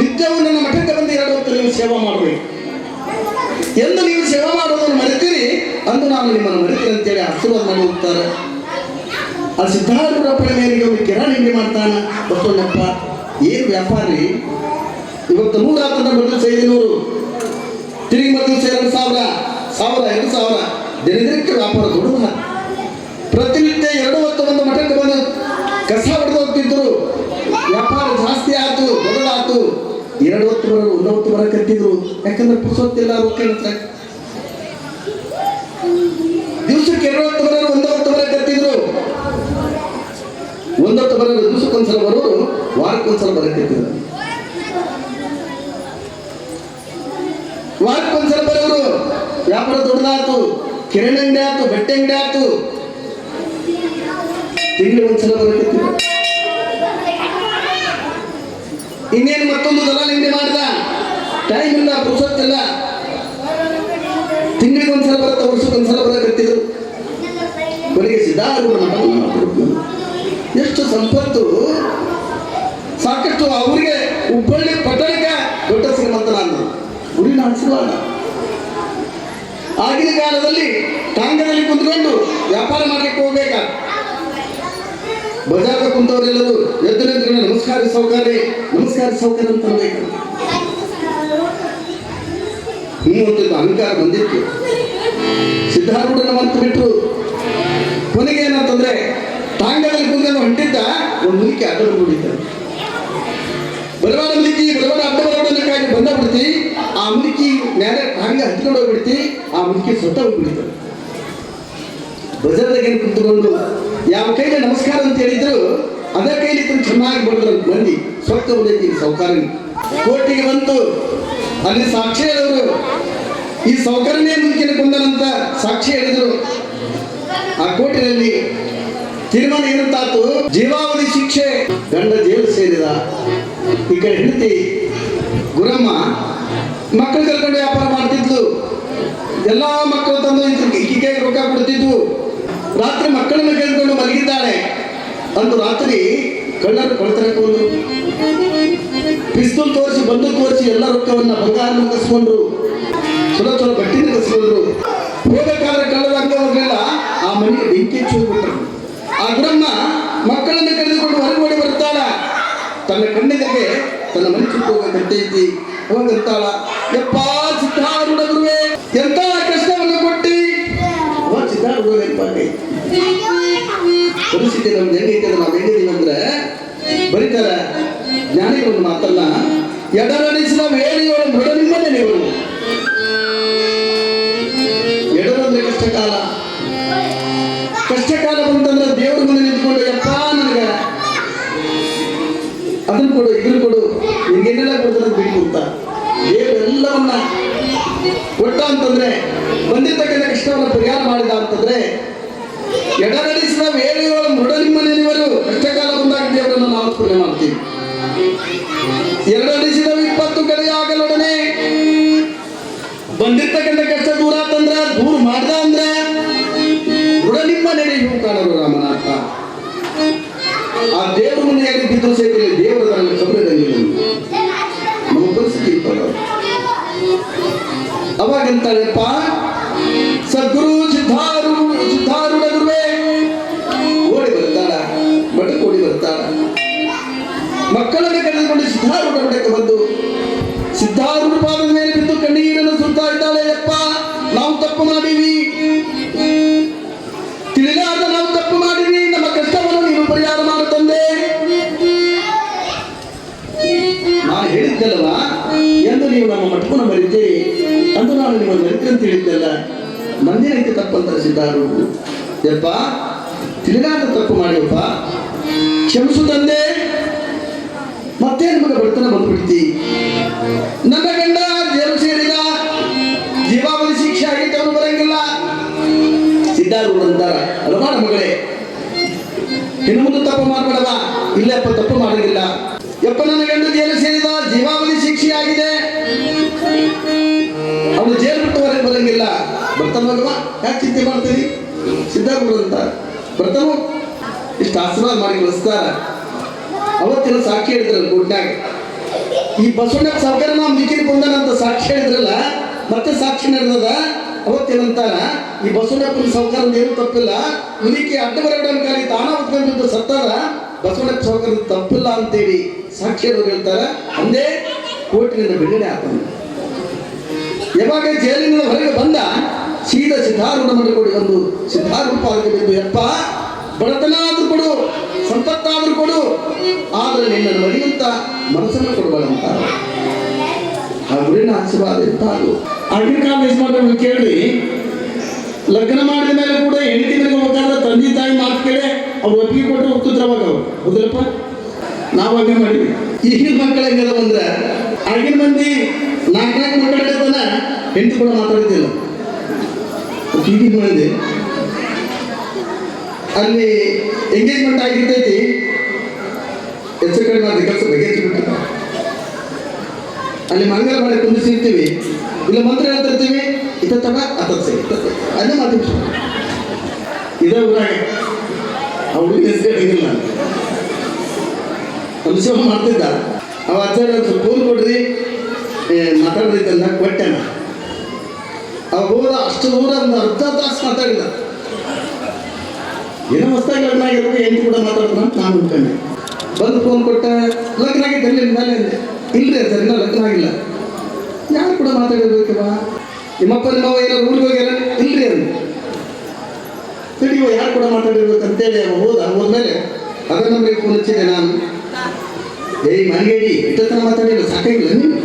ನಿತ್ಯವೂ ನನ್ನ ಮಠಕ್ಕೆ ಬಂದು ಎರಡು ಹೊತ್ತು ನೀವು ಸೇವಾ ಮಾಡಬೇಕು. ಎಂದು ನೀವು ಸೇವೆ ಮಾಡುವುದನ್ನು ಮರೆತೀರಿ ಅಂದು ನಾನು ನಿಮ್ಮನ್ನು ಮರೆತೀನಿ ಅಂತೇಳಿ ಆಶೀರ್ವಾದ ಮಾಡಿ ಹೋಗ್ತಾರೆ ಆ ಸಿದ್ಧಾರ್ಥಪುರ ಮೇರೆಗೆ ಒಂದು ಕಿರಾಣಿ ಅಂಗಡಿ ಮಾಡ್ತಾನೆ. ಬಸವಣ್ಣಪ್ಪ ಏನು ವ್ಯಾಪಾರಿ? ಇವತ್ತು ನೂರ ಹತ್ತರ ಬಂದು ಐದುನೂರು ತಿರುಗಿ ಮತ್ತು ಎರಡು ಸಾವಿರ ಸಾವಿರ, ಎರಡು ಸಾವಿರ. ದಿನ ದಿನಕ್ಕೆ ವ್ಯಾಪಾರ ದೊಡ್ಡ ಪ್ರತಿನಿತ್ಯ ಎರಡು ಹೊತ್ತು ಒಂದು ಮಠಕ್ಕೆ ಬಂದು ಕಸ ಹೊಡೆದು ಹೋಗ್ತಿದ್ರು. ವ್ಯಾಪಾರ ಜಾಸ್ತಿ ಆಯ್ತು, ದೊಡ್ಡದಾಯ್ತು. ಎರಡು ಹೊತ್ತು ಬರೋರು ಒಂದು ಹೊತ್ತು ಬರಕತ್ತಿದ್ರು ಯಾಕಂದ್ರೆ ಪುಸೊತ್ತಿಲ್ಲ ರೊಕ್ಕ ಇರುತ್ತೆ ದಿವಸಕ್ಕೆ ಎರಡು ಹೊತ್ತು ಬರೋರು ಒಂದು ಹೊತ್ತು ಒಂದು ಒಂದೊತ್ತು ಬರೋರು ದಿವಸಕ್ಕೊಂದ್ಸಲ ಬರೋರು ವಾರಕ್ಕೊಂದ್ಸಲ ಬರಕತ್ತಿದ್ರು ವಾರಕ್ಕೊಂದ್ಸಲ ಬರೋರು, ವ್ಯಾಪಾರ ದೊಡ್ಡದಾಯ್ತು ಕಿರಣ್ ಅಂಗಡಿ ಆಯ್ತು, ಬಟ್ಟೆ ಅಂಗಡಿ ಆಯ್ತು. ತಿಂಗಳಿಗೆ ಒಂದ್ಸಲ ಬರಕತ್ತಿದ್ರು ಇನ್ನೇನು ಮತ್ತೊಂದು ದಲಾಲ್ ಹಿಂದೆ ಮಾಡ್ದ? ಟೈಮ್ ಇಲ್ಲ ಪುರುಸತ್ತಿಲ್ಲ ತಿಂಗಳಿಗೆ ಒಂದ್ಸಲ ಬರುತ್ತೆ ವರ್ಷಕ್ಕೊಂದ್ಸಲ ಕಟ್ಟಿದ್ರು ಕೊನೆಗೆ ಸಿದ್ಧಾರೂಢ. ಎಷ್ಟು ಸಂಪತ್ತು. ಸಾಕಷ್ಟು ಅವರಿಗೆ ಹುಬ್ಬಳ್ಳಿ ಪಟ್ಟಣಕ್ಕೆ ದೊಡ್ಡ ಶ್ರೀಮಂತ ನಾನು ಗುರಿನ ಆಶೀರ್ವಾದ ಆಗಿನ ಕಾಲದಲ್ಲಿ ಕಾಂಗ್ರೆಸ್ ಕುಂತ್ಕೊಂಡು ವ್ಯಾಪಾರ ಮಾಡ್ಲಿಕ್ಕೆ ಹೋಗ್ಬೇಕ? ಬಜಾರ್ಗ ಕುಂತವರೆಲ್ಲರೂ ಎದ್ದು ನಿಂತ್ಕೊಂಡು ನಮಸ್ಕಾರ ಸೌಕರ್ಯ ನಮಸ್ಕಾರ ಸೌಕರ್ಯ ಅಂತ ಅನ್ಬೇಕು ಅಹಂಕಾರ ಬಂದಿತ್ತು. ಸಿದ್ಧಾರೂಢನ ನಮ್ಮಂತ ಬಿಟ್ಟು ಕೊನೆಗೆ ಏನಂತಂದ್ರೆ ಟಾಂಗದಲ್ಲಿ ಕುಂತ್ಕೊಂಡು ಹೊಂಟಿದ್ದ ಒಂದು ಮುಲ್ಕಿ ಅಡ್ಡ ಬಿಟ್ಟಿದ್ದ ಬಲವಾದ ಮುಲ್ಕಿ ಬಲವಾದ ಅಡ್ಡ ಬರೋದಕ್ಕಾಗಿ ಬಂದ ಬಿಡ್ತಿ ಆ ಮುಲ್ಕಿ ನೇರ ತಾಂಗ ಹತ್ಕೊಂಡು ಹೋಗ್ಬಿಡ್ತಿ, ಆ ಮುದುಕಿ ಸ್ವತಃ ಹೋಗ್ಬಿಡ್ತಾರೆ ಬಜಾರ್ದಾಗ ಕುಂತ್ಕೊಂಡು ಯಾವ ಕೈಲಿ ನಮಸ್ಕಾರ ಅಂತ ಹೇಳಿದ್ರು, ಅದೇ ಕೈಲಿ ಚೆನ್ನಾಗಿ ಬರ್ತಾರೆ ಮಂದಿ ಸ್ವಚ್ಛ ಬಂದೈತಿ ಸೌಕಾರ ಕೋರ್ಟಿಗೆ ಬಂತು. ಅಲ್ಲಿ ಸಾಕ್ಷಿ ಹೇಳಿದ್ರು. ಈ ಸೌಕರ್ಯನೇ ಮುದುಕಿನ ಕೊಂದನಂತ ಸಾಕ್ಷಿ ಹೇಳಿದ್ರು. ಆ ಕೋರ್ಟಿನಲ್ಲಿ ತೀರ್ಮಾನ ಏನಂತಾತು ಜೀವಾವಧಿ ಶಿಕ್ಷೆ ಗಂಡ ಜೈಲು ಸೇರಿದ ಈ ಕಡೆ ಹೆಂಡತಿ ಗುರಮ್ಮ ಮಕ್ಕಳು ಕರ್ಕೊಂಡು ವ್ಯಾಪಾರ ಮಾಡ್ತಿದ್ಲು. ಎಲ್ಲಾ ಮಕ್ಕಳು ತಂದು ಈಕೆಗೆ ರೊಕ್ಕ ಕೊಡ್ತಿದ್ವು. ರಾತ್ರಿ ಮಕ್ಕಳನ್ನು ಕೇಳಿಕೊಂಡು ಮಲಗಿದ್ದಾಳೆ. ಅಂದು ರಾತ್ರಿ ಕಳ್ಳರು ಕಳ್ತನಕ್ಕೆ ಹೋದ್ರು ಪಿಸ್ತೂಲ್ ತೋರಿಸಿ ಬಂದು ತೋರಿಸಿ ಎಲ್ಲ ರೊಕ್ಕವನ್ನ ಬಂಗಾರ ಕಸ್ಕೊಂಡ್ರು. ಚಲೋ ಚಲೋ ಬಟ್ಟಿನ ಕಸ್ಕೊಂಡ್ರು. ಹೋಗಬೇಕಾದ್ರೆ ಕಳ್ಳರ ಹಂಗ ಹೋಗ್ಲಿಲ್ಲ. ಆ ಮನೆಗೆ ಬೆಂಕಿ ಹಚ್ಚಿ ಆ ಗುರಮ್ಮ ಮಕ್ಕಳನ್ನು ಕರೆದುಕೊಂಡು ಹೊರಗೋಡಿ ಬರ್ತಾಳ. ತನ್ನ ಕಣ್ಣಿಗೆ ತನ್ನ ಮನೆ ಸುಟ್ಟು ಹೋಗಂತೈತಿ ಹೋಗಂತಾಳ ಯಪ್ಪ, ಸಿದ್ಧಾರೂಢ ಗುರುವೆ ಎಂತ ಕಷ್ಟವನ್ನು ಕೊಟ್ಟಿ ಅವ ಸಿದ್ಧಾರೂಢ ಪರಿಸ್ಥಿತಿ ನಮ್ದು ಹೆಂಗೈತೆ ನಾವು ಹೆಂಗಿದೀವಿ ಅಂದ್ರೆ, ಬರೀತಾರ ಜ್ಞಾನಿಗಳು ಮಾತನ್ನ ಎಡರಡಿಸಿದ ವೇಳೆಯೊಳ ಮೃಡ ನಿಮ್ಮನೆ ನೀವು ಎಡರಂದ್ರೆ ಕಷ್ಟಕಾಲ ಕಷ್ಟಕಾಲ ಬಂತಂದ್ರೆ ದೇವರ ಮುಂದೆ ನಿಂತ್ಕೊಂಡು, ಯಪ್ಪ ನನಗೆ, ಅದನ್ನ ಕೊಡು, ಇದನ್ನ ಕೊಡು ನಿನ್ಗೇನೆಲ್ಲ ಕೊಡ್ತಾರೆ ಬಿಟ್ಟು ಅಂತ. ದೇವರೆಲ್ಲವನ್ನ ಕೊಟ್ಟ ಅಂತಂದ್ರೆ, ಬಂದಿರ್ತಕ್ಕಂಥ ಕಷ್ಟವನ್ನು ಪರಿಹಾರ ಮಾಡಿದ ಅಂತಂದ್ರೆ ಎಡನಡಿಸಿದ ವೇಳೆಯೊಳ ಮೃಡ ನಿಮ್ಮನೆಯವರು ಕಷ್ಟಕಾಲ ಬಂದಾಗ ದೇವರನ್ನು ನಾವು ಪೂರ್ಣೆ ಮಾಡ್ತೀವಿ ಸಿದ್ಧಾರೂಢ ಮಠಕ್ಕೆ ಬಂದು ಸಿದ್ಧಾರೂಢ ಪಾದದ ಮೇಲೆ ಬಿದ್ದು ಕಣ್ಣೀರನ್ನು ಸುತ್ತಾ ಇದ್ದಾಳೆ, ಯಪ್ಪ, ನಾವು ತಪ್ಪು ಮಾಡೀವಿ. ತಿಳಿಲಾರ್ದ ನಾವು ತಪ್ಪು ಮಾಡಿವಿ. ನಮ್ಮ ಕಷ್ಟವನ್ನು ನೀನು ಪರಿಹಾರ ಮಾಡು ತಂದೆ. ನಾನು ಹೇಳಿದ್ದಲ್ವ ಎಂದು ನೀವು ನಮ್ಮ ಮಠವನ್ನು ಮರಿತೀರಿ ಅಂದು ನಾನು ನಿಮ್ಮ ಮರಿತೀನಿ ಅಂತ ಹೇಳಿದ್ದಲ್ಲ. ನಂದೇನೈತೆ ತಪ್ಪಂತ ಸಿದ್ಧಾರು ಯಪ್ಪ ತಿಳಿಲಾರ್ದ ತಪ್ಪು ಮಾಡಿಯಪ್ಪ. ಕ್ಷಮಿಸು ತಂದೆ. ಅಲ್ವಾ ಮಗಳೇ. ಇನ್ನು ಮುಂದೆ ತಪ್ಪು ಮಾಡಬೇಡವ? ಇಲ್ಲಪ್ಪ ತಪ್ಪು ಮಾಡಿಲ್ಲ ಯಪ್ಪ, ನನ್ನ ಗಂಡು ಜೈಲು ಸೇರಿದ? ಜೀವಾವಧಿ ಶಿಕ್ಷೆಯಾಗಿದೆ ಅವನು ಜೈಲು ಬಿಟ್ಟು ಹೊರಗೆ ಬರಂಗಿಲ್ಲ ಬರ್ತಾನಲ್ವಾ ಯಾಕೆ ಚಿಂತೆ ಮಾಡ್ತೀರಿ? ಸಿದ್ಧಾರೂಢ ಅಂತ ಬರ್ತಾನೋ? ಇಷ್ಟು ಆಶೀರ್ವಾದ ಮಾಡಿ ಕಳಿಸ್ತಾರ. ಅವತ್ತಿನ ಸಾಕ್ಷಿ ಹೇಳಿದ್ರಲ್ಲ ಗುಡ್ನಾಗ ಈ ಬಸವಣ್ಣ ಸರ್ಕಾರ ನಾವು ಮಿಕ್ಕಿನ ಬಂದನಂತ ಸಾಕ್ಷಿ ಹೇಳಿದ್ರಲ್ಲ, ಮತ್ತೆ ಸಾಕ್ಷಿ ನಡೆದದ. ಅವತ್ತೇನಂತಾರ ಈ ಬಸವಣ್ಣಪ್ಪನ ಸೌಕರ್ಯದ ಏನು ತಪ್ಪಿಲ್ಲ? ಇದಕ್ಕೆ ಅಡ್ಡ ಬರಗಡನ ಕಾಲಿ ತಾನ ಉತ್ಕೊಂಡು ಸತ್ತಾರ? ಬಸವಣ್ಣಪ್ಪ ಸೌಕರ್ಯ ತಪ್ಪಿಲ್ಲ ಅಂತೇಳಿ ಸಾಕ್ಷಿಯವರು ಹೇಳ್ತಾರ. ಅಂದೇ ಕೋರ್ಟಿನಿಂದ ಬಿಡುಗಡೆ ಆತನ ಯಾವಾಗ ಜೈಲಿನಿಂದ ಹೊರಗೆ ಬಂದ ಸೀದ ಸಿದ್ಧಾರೂಢ ಮಠಕ್ಕೆ ಕೊಡಿ ಒಂದು ಸಿದ್ಧಾರೂಪ ಬಿದ್ದು, ಯಪ್ಪ ಬಡತನ ಆದ್ರೂ ಕೊಡು, ಸಂಪತ್ತಾದ್ರೂ ಕೊಡು, ಆದ್ರೆ ನಿನ್ನನ್ನು ಮರೆಯುವಂತ ಮನಸ್ಸನ್ನು ಕೊಡುವಂತ ಆ ಗುರಿನ ಆಶೀರ್ವಾದ ಇರ್ತಾರು ಆಗಿನ ಕಾಲ ಯಜಮಾನರು ಕೇಳಿ, ಲಗ್ನ ಮಾಡಿದ ಮೇಲೆ ಕೂಡ ಹೆಂಡತಿ ಮನೆಗೆ ತಂದೆ ತಾಯಿ ಮಾತು ಕೇಳಿ ಅವ್ರು ಒಪ್ಪಿಗೆ ಕೊಟ್ಟು ಹೋಗ್ತಿದ್ರು ಅವಾಗ ಅವ್ರು. ಹೌದಲ್ಲಪ್ಪ? ನಾವು ಹಾಗೆ ಮಾಡಿದ್ವಿ. ಈಗಿನ ಮಕ್ಕಳ ಹೆಂಗದ ಅಂದ್ರೆ, ಆಗಿನ ಮಂದಿ ನಾಲ್ಕು ನಾಲ್ಕು ಮಕ್ಕಳ ಹೆಂಡತಿ ಕೂಡ ಮಾತಾಡ್ತಿಲ್ಲ ಈಗಿನ ಮಂದಿ ಅಲ್ಲಿ ಎಂಗೇಜ್ಮೆಂಟ್ ಆಗಿರ್ತೈತಿ. ಹೆಚ್ಚು ಕಡಿಮೆ ಅದು ಕೆಲಸ ಅಲ್ಲಿ ಮಂಗಲ ಮಾಡಿ ಕುಂದಿಸಿರ್ತೀವಿ. ಇಲ್ಲ, ಮಂತ್ರ ಹೇಳ್ತಿರ್ತೀವಿ ಇದ ತಗ ಅತ ಸರಿ ಅಲ್ಲೇ ಮಾತು ಇದೇ ಊರಾಗ ಆ ಹುಡುಗಿ ಅನುಸವ ಮಾಡ್ತಿದ್ದ. ಅವ ಆಚಾರ್ಯ ಸ್ವಲ್ಪ ಫೋನ್ ಕೊಡ್ರಿ. ಮಾತಾಡ್ದೈತೆ ಕೊಟ್ಟೆ ಅವ ಹೋದ ಅಷ್ಟು ದೂರ ಒಂದು ಅರ್ಧ ತಾಸು ಮಾತಾಡಿದ. ಏನೋ ಹೊಸ್ದಾಗಿ ಲಗ್ನ ಆಗಿರೋದು, ಹೆಂಡತಿ ಕೂಡ ಮಾತಾಡೋಣ ಅಂತ ನಾನು ಅನ್ಕೊಂಡೆ. ಬಂದು ಫೋನ್ ಕೊಟ್ಟ, ಲಗ್ನ ಆಗಿದ್ದಲ್ಲಿ ಮೇಲೆ ಅಂದೆ. ಇಲ್ರಿ ಸರ್ ಇನ್ನೂ ಲಗ್ನ ಆಗಿಲ್ಲ. ಯಾರು ಕೂಡ ಮಾತಾಡಿರ್ಬೇಕಲ್ಲ ನಿಮ್ಮಪ್ಪನ ನಾವು ಏನಾದ್ರು ಊರಿಗೆ ಹೋಗ್ಯಾರ ಇಲ್ರಿ ಅದು ತಿಳಿಯುವ ಯಾರು ಕೂಡ ಮಾತಾಡಿರ್ಬೇಕಂತೇಳಿ ಅವ ಹೋದ ಹೋದ್ಮೇಲೆ ಅದನ್ನು ಬೇಕು ಹಚ್ಚಿದೆ ನಾನು ಏಯ್ ಮನೆಗೇಡಿ ಇಟ್ಟತನ ಮಾತಾಡಿಲ್ಲ ಸಾಕಾಗಿಲ್ಲ ನೀನು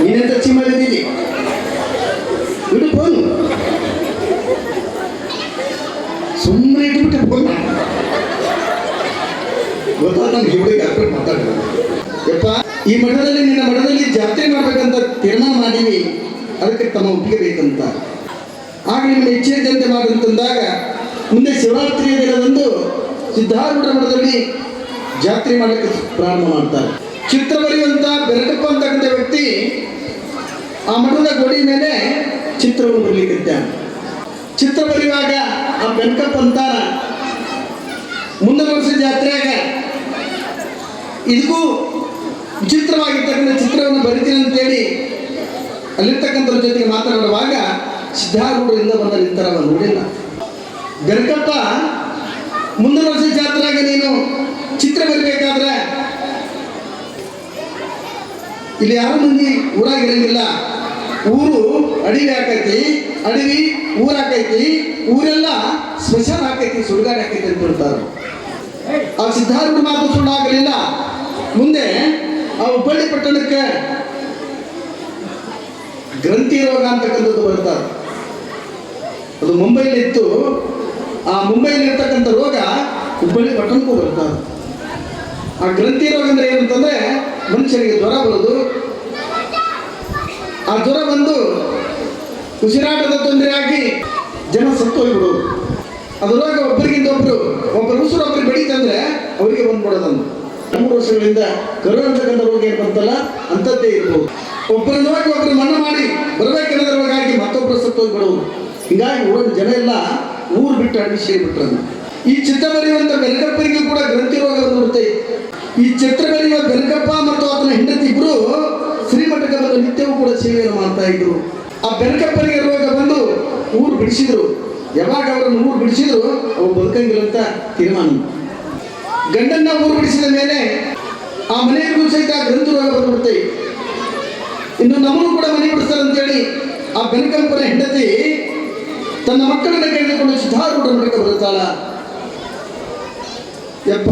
ನೀನೆಂತ ಚಿಮ್ಮಲ್ಲಿದ್ದೀನಿ ಬಿಡು ಫೋನು ಸುಮ್ಮನೆ ಇಟ್ಬಿಟ್ಟೆ ಫೋನ್ ಗೊತ್ತಾದ ನಮ್ಗೆ ಹುಡುಗಿ ಅರ್ಪಣೆ ಮಾತಾಡಿದ್ರು ಯಪ್ಪ ಈ ಮಠದಲ್ಲಿ, ನಿನ್ನ ಮಠದಲ್ಲಿ ಜಾತ್ರೆ ಮಾಡಬೇಕಂತ ತೀರ್ಮಾನ ಮಾಡಿವಿ. ಅದಕ್ಕೆ ತಮ್ಮ ಒಪ್ಪಿಗೆ ಬೇಕಂತ. ಆಗ ನಿಮ್ಮ ಎಚ್ಚರಿಕೆಯಂತೆ ಮಾಡಂತಂದಾಗ ಮುಂದೆ ಶಿವರಾತ್ರಿಯ ದಿನದಂದು ಸಿದ್ಧಾರೂಢ ಮಠದಲ್ಲಿ ಜಾತ್ರೆ ಮಾಡಲಿಕ್ಕೆ ಪ್ರಾರಂಭ ಮಾಡ್ತಾರೆ. ಚಿತ್ರ ಬರೆಯುವಂತ ಬೆರಟಪ್ಪ ಅಂತಕ್ಕಂಥ ವ್ಯಕ್ತಿ ಆ ಮಠದ ಗೋಡಿ ಮೇಲೆ ಚಿತ್ರವನ್ನು ಬರಲಿಕ್ಕೆ ಚಿತ್ರ ಬರೆಯುವಾಗ ಆ ಬೆನಕಪ್ಪ ಅಂತ ಮುಂದಿನ ವರ್ಷ ಜಾತ್ರೆಯಾಗ ಇದಕ್ಕೂ ವಿಚಿತ್ರವಾಗಿರ್ತಕ್ಕಂಥ ಚಿತ್ರವನ್ನು ಬರಿತೀನಿ ಅಂತೇಳಿ ಅಲ್ಲಿರ್ತಕ್ಕಂಥವ್ರ ಜೊತೆಗೆ ಮಾತನಾಡುವಾಗ ಸಿದ್ಧಾರೂಢರಿಂದ ಬಂದ ನಿಂತರ ಅವನು ನೋಡಿಲ್ಲ. ಗರ್ಕಪ್ಪ ಮುಂದಿನ ವರ್ಷ ಜಾತ್ರೆಯಾಗ ನೀನು ಚಿತ್ರ ಬರಬೇಕಾದ್ರೆ ಇಲ್ಲಿ ಯಾರು ಮಂದಿ ಊರಾಗಿರಂಗಿಲ್ಲ. ಊರು ಅಡವಿ ಹಾಕೈತಿ, ಅಡಿವಿ ಊರಾಕೈತಿ ಊರೆಲ್ಲ ಸ್ಮಶಾನ ಹಾಕೈತಿ, ಸುಡುಗಾಡ ಹಾಕೈತಿ ಅಂತ ಹೇಳ್ತಾರೆ. ಆ ಸಿದ್ಧಾರೂಢ ಮಾತು ಸುಳ್ಳಾಗಲಿಲ್ಲ. ಮುಂದೆ ಆ ಹುಬ್ಬಳ್ಳಿ ಪಟ್ಟಣಕ್ಕೆ ಗ್ರಂಥಿ ರೋಗ ಅಂತಕ್ಕಂಥದ್ದು ಬರ್ತಾರೆ ಅದು ಮುಂಬೈಲಿ ಇತ್ತು ಆ ಮುಂಬೈಲಿ ಇರ್ತಕ್ಕಂಥ ರೋಗ ಹುಬ್ಬಳ್ಳಿ ಪಟ್ಟಣಕ್ಕೂ ಬರ್ತಾರೆ ಆ ಗ್ರಂಥಿ ರೋಗ ಅಂದ್ರೆ ಏನಂತಂದ್ರೆ ಮನುಷ್ಯನಿಗೆ ಜ್ವರ ಬರೋದು. ಆ ಜ್ವರ ಬಂದು ಉಸಿರಾಟದ ತೊಂದರೆ ಆಗಿ ಜನ ಸತ್ತು ಹೋಗ್ಬಿಡೋದು ಅದು ರೋಗ ಒಬ್ಬರಿಗಿಂತ ಒಬ್ರು ಒಬ್ಬರು ಉಸಿರು ಒಬ್ಬರಿಗೆ ಬೆಳೀತಂದ್ರೆ ವರ್ಷಗಳಿಂದ ಕರು ಅಂತಕ್ಕಂಥ ರೋಗ ಏನು ಬಂತಲ್ಲ ಅಂಥದ್ದೇ ಇರ್ಬೋದು. ಒಬ್ಬರ ನೋಡಿ ಒಬ್ಬರು ಮನ ಮಾಡಿ ಬರಬೇಕೆನ್ನೋದ್ರ ರೋಗಾಗಿ ಮತ್ತೊಬ್ಬರು ಸತ್ತು ಹೋಗ್ಬಿಡೋದು ಹೀಗಾಗಿ ಊರಿನ ಜನ ಎಲ್ಲ ಊರು ಬಿಟ್ಟು ಅಡ್ಮಿಷನ್ ಈ ಚಿತ್ರ ಬರೆಯುವಂತ ಕೂಡ ಗ್ರಂಥಿ ರೋಗ ಬರುತ್ತೆ. ಈ ಚಿತ್ರ ಬರೆಯುವ ಬೆನಕಪ್ಪ ಮತ್ತು ಆತನ ಹೆಂಡತಿ ಇಬ್ರು ಶ್ರೀಮಠಕ್ಕೆ ಬಂದು ನಿತ್ಯವೂ ಕೂಡ ಸೇವೆಯನ್ನು ಮಾಡ್ತಾ ಇದ್ರು. ಆ ಬೆನಕಪ್ಪನಿಗೆ ರೋಗ ಬಂದು ಊರು ಬಿಡಿಸಿದ್ರು. ಯಾವಾಗ ಅವರನ್ನು ಊರು ಬಿಡಿಸಿದ್ರು, ಅವ್ರು ಬದುಕಂಗಿಲ್ಲ ಅಂತ ತೀರ್ಮಾನ. ಗಂಡನ್ನ ಊರು ಬಿಡಿಸಿದ ಮೇಲೆ ಆ ಮನೆಗೂ ಸಹಿತ ಗ್ರಂಥ ರೋಗ ಬಂದ್ಬಿಡುತ್ತೆ ಇನ್ನು ನಮ್ಮನ್ನು ಕೂಡ ಮನೆ ಬಿಡಿಸ್ತಾರೆ ಅಂತೇಳಿ ಆ ಬೆನಕಂಪನ ಹೆಂಡತಿ ತನ್ನ ಮಕ್ಕಳನ್ನ ಕರೆದುಕೊಂಡು ಸಿದ್ಧಾರೂಢ ಮಠಕ್ಕೆ ಬರುತ್ತಾಳ. ಯಪ್ಪ,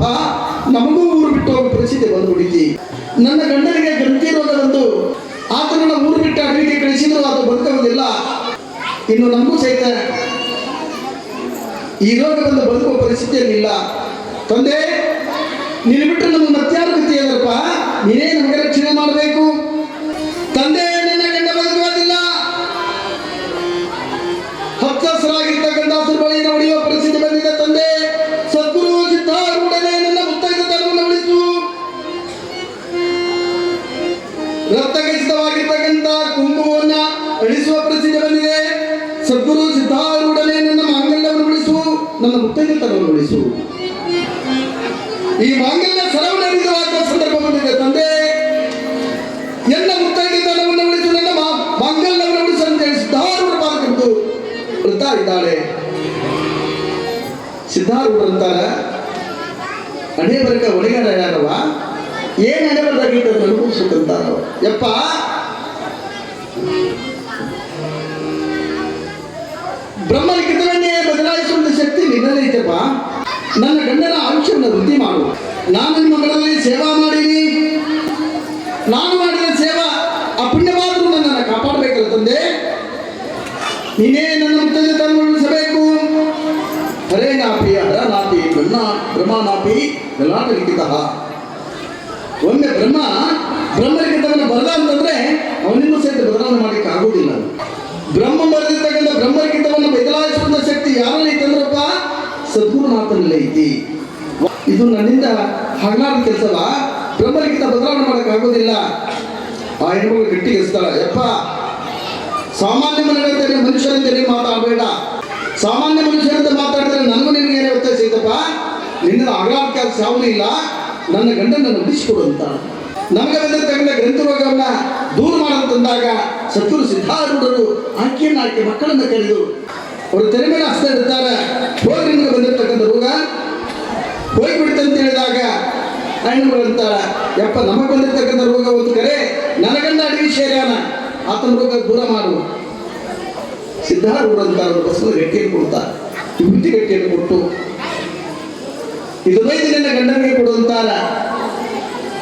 ನಮಗೂ ಊರು ಬಿಟ್ಟು ಹೋಗೋ ಪರಿಸ್ಥಿತಿ ಬಂದ್ಬಿಡಿತಿ ನನ್ನ ಗಂಡನಿಗೆ ಗ್ರಂಥಿ ರೋಗ ಬಂದು ಆತನನ್ನ ಊರು ಬಿಟ್ಟು ಅಡವಿಗೆ ಕಳಿಸಿದ್ರು ಆತ ಬದುಕೋದಿಲ್ಲ ಇನ್ನು ನಮಗೂ ಸಹಿತ ಈ ರೋಗ ಬಂದು ಬದುಕುವ ಪರಿಸ್ಥಿತಿಯಲ್ಲಿಲ್ಲ. ತಂದೆ ನೀನು ಬಿಟ್ಟು ನಮ್ಗೆ ಮತ್ಯಾರು ಗತಿ ಅದರಪ್ಪ ನೀನೇ ನಮಗೆ ರಕ್ಷಣೆ ಮಾಡಬೇಕು. ತಂದೆ ಅನುಭವಿಸ್ಬೇಕಂತಾರ ಯಪ್ಪ! ಬ್ರಹ್ಮಲಿಖಿತವನ್ನೇ ಬದಲಾಯಿಸುವಂತ ಶಕ್ತಿ ನಿನ್ನಲ್ಲಿ ಐತಪ್ಪ. ನನ್ನ ಗಂಡನ ಆಯುಷ್ಯವನ್ನು ವೃದ್ಧಿ ಮಾಡು. ನಾನು ನಿಮ್ಮ ಮಗಳಲ್ಲಿ ಸೇವಾ ಮಾಡೀನಿ. ನಾನು ಮಾಡಿದ ಸೇವಾ ಆ ಪುಣ್ಯವಾದರೂ ನನ್ನನ್ನು ಕಾಪಾಡಬೇಕಲ್ಲ ತಂದೆ. ನೀನೇ ನನ್ನ ಮುತ್ತೈದೆ ತನ್ನ ಉಳಿಸಬೇಕು. ಹರೇ ನಾಪಿ, ಹರ ನಾಪಿ, ಬ್ರಹ್ಮ ಬ್ರಹ್ಮ ನಾಪಿ ಗಲಾಟ ಲಿಖಿತ ಒಮ್ಮೆ ಬ್ರಹ್ಮ ಅಂತಂದ್ರೆ ಅವನಿಗೂ ಸಹಿತ ಬದಲಾವಣೆ ಮಾಡಲಿಕ್ಕೆ ಆಗೋದಿಲ್ಲ. ಬ್ರಹ್ಮ ಬರೆದಿರ್ತಕ್ಕಂಥ ಬ್ರಹ್ಮಲಿಖಿತವನ್ನು ಬದಲಾಯಿಸುವಂತ ಶಕ್ತಿ ಯಾರಲ್ಲಿ ಐತಂದ್ರಪ್ಪ ಸದ್ಗುರುನಾಥನಲ್ಲಿ ಐತಿ. ಇದು ನನ್ನಿಂದ ಹಗಲಾದ ಕೆಲಸವ ಬ್ರಹ್ಮಲಿಖಿತ ಬದಲಾವಣೆ ಮಾಡಕ್ ಆಗೋದಿಲ್ಲ. ಆ ಹೆಣ್ಮಗಳು ಗಟ್ಟಿ ಎಸ್ತಾಳ. ಯಪ್ಪ, ಸಾಮಾನ್ಯ ಮನುಷ್ಯರಂತೆ ಮಾತಾಡಬೇಡ. ಸಾಮಾನ್ಯ ಮನುಷ್ಯರಂತೆ ಮಾತಾಡಿದ್ರೆ ನನಗೂ ನಿನಗೆ ಏನೇ ವ್ಯತ್ಯಾಸ ಐತಪ್ಪ? ನಿನ್ನ ಹಗಲಾದ ಕೆಲಸ ಯಾವುದೂ ಇಲ್ಲ. ನನ್ನ ಗಂಡನನ್ನು ಬಿಡಿಸಿಕೊಡು ಅಂತ. ನಮಗೆ ಬಂದಿರತಕ್ಕಂಥ ಗ್ರಂಥ ರೋಗವನ್ನ ದೂರ ಮಾಡಂತಂದಾಗ ಸತ್ಗುರು ಸಿದ್ಧಾರೂಢರು ಆಕೆಯನ್ನ ಆಕೆ ಮಕ್ಕಳನ್ನ ಕರೆದು ಅವರು ತೆರೆ ಮೇಲೆ ಹಸ್ತ ಇರ್ತಾರೆ ಹೋಗಿ ನಿಮಗೆ ಬಂದಿರತಕ್ಕಂಥ ರೋಗ ಹೋಗ್ಬಿಡ್ತು ಅಂತ ಹೇಳಿದಾಗ ಅಂತಾಳ ಯಪ್ಪ, ನಮಗೆ ಬಂದಿರತಕ್ಕಂಥ ರೋಗ ಒಂದು ಕರೆ ನನಗನ್ನ ಅಡವಿ ಸೇರ್ಯಾನ ಆತನ ರೋಗ ದೂರ ಮಾಡು. ಸಿದ್ಧಾರೂಢ ಅಂತ ಬಸವ ಗಟ್ಟಿಯನ್ನು ಕೊಡ್ತಾರೆ, ವಿಭೂತಿ ಗಟ್ಟಿಯನ್ನು ಕೊಟ್ಟು, ಇದು ಬೈದಿನ ಗಂಡನಿಗೆ ಕೊಡುವಂತಾರ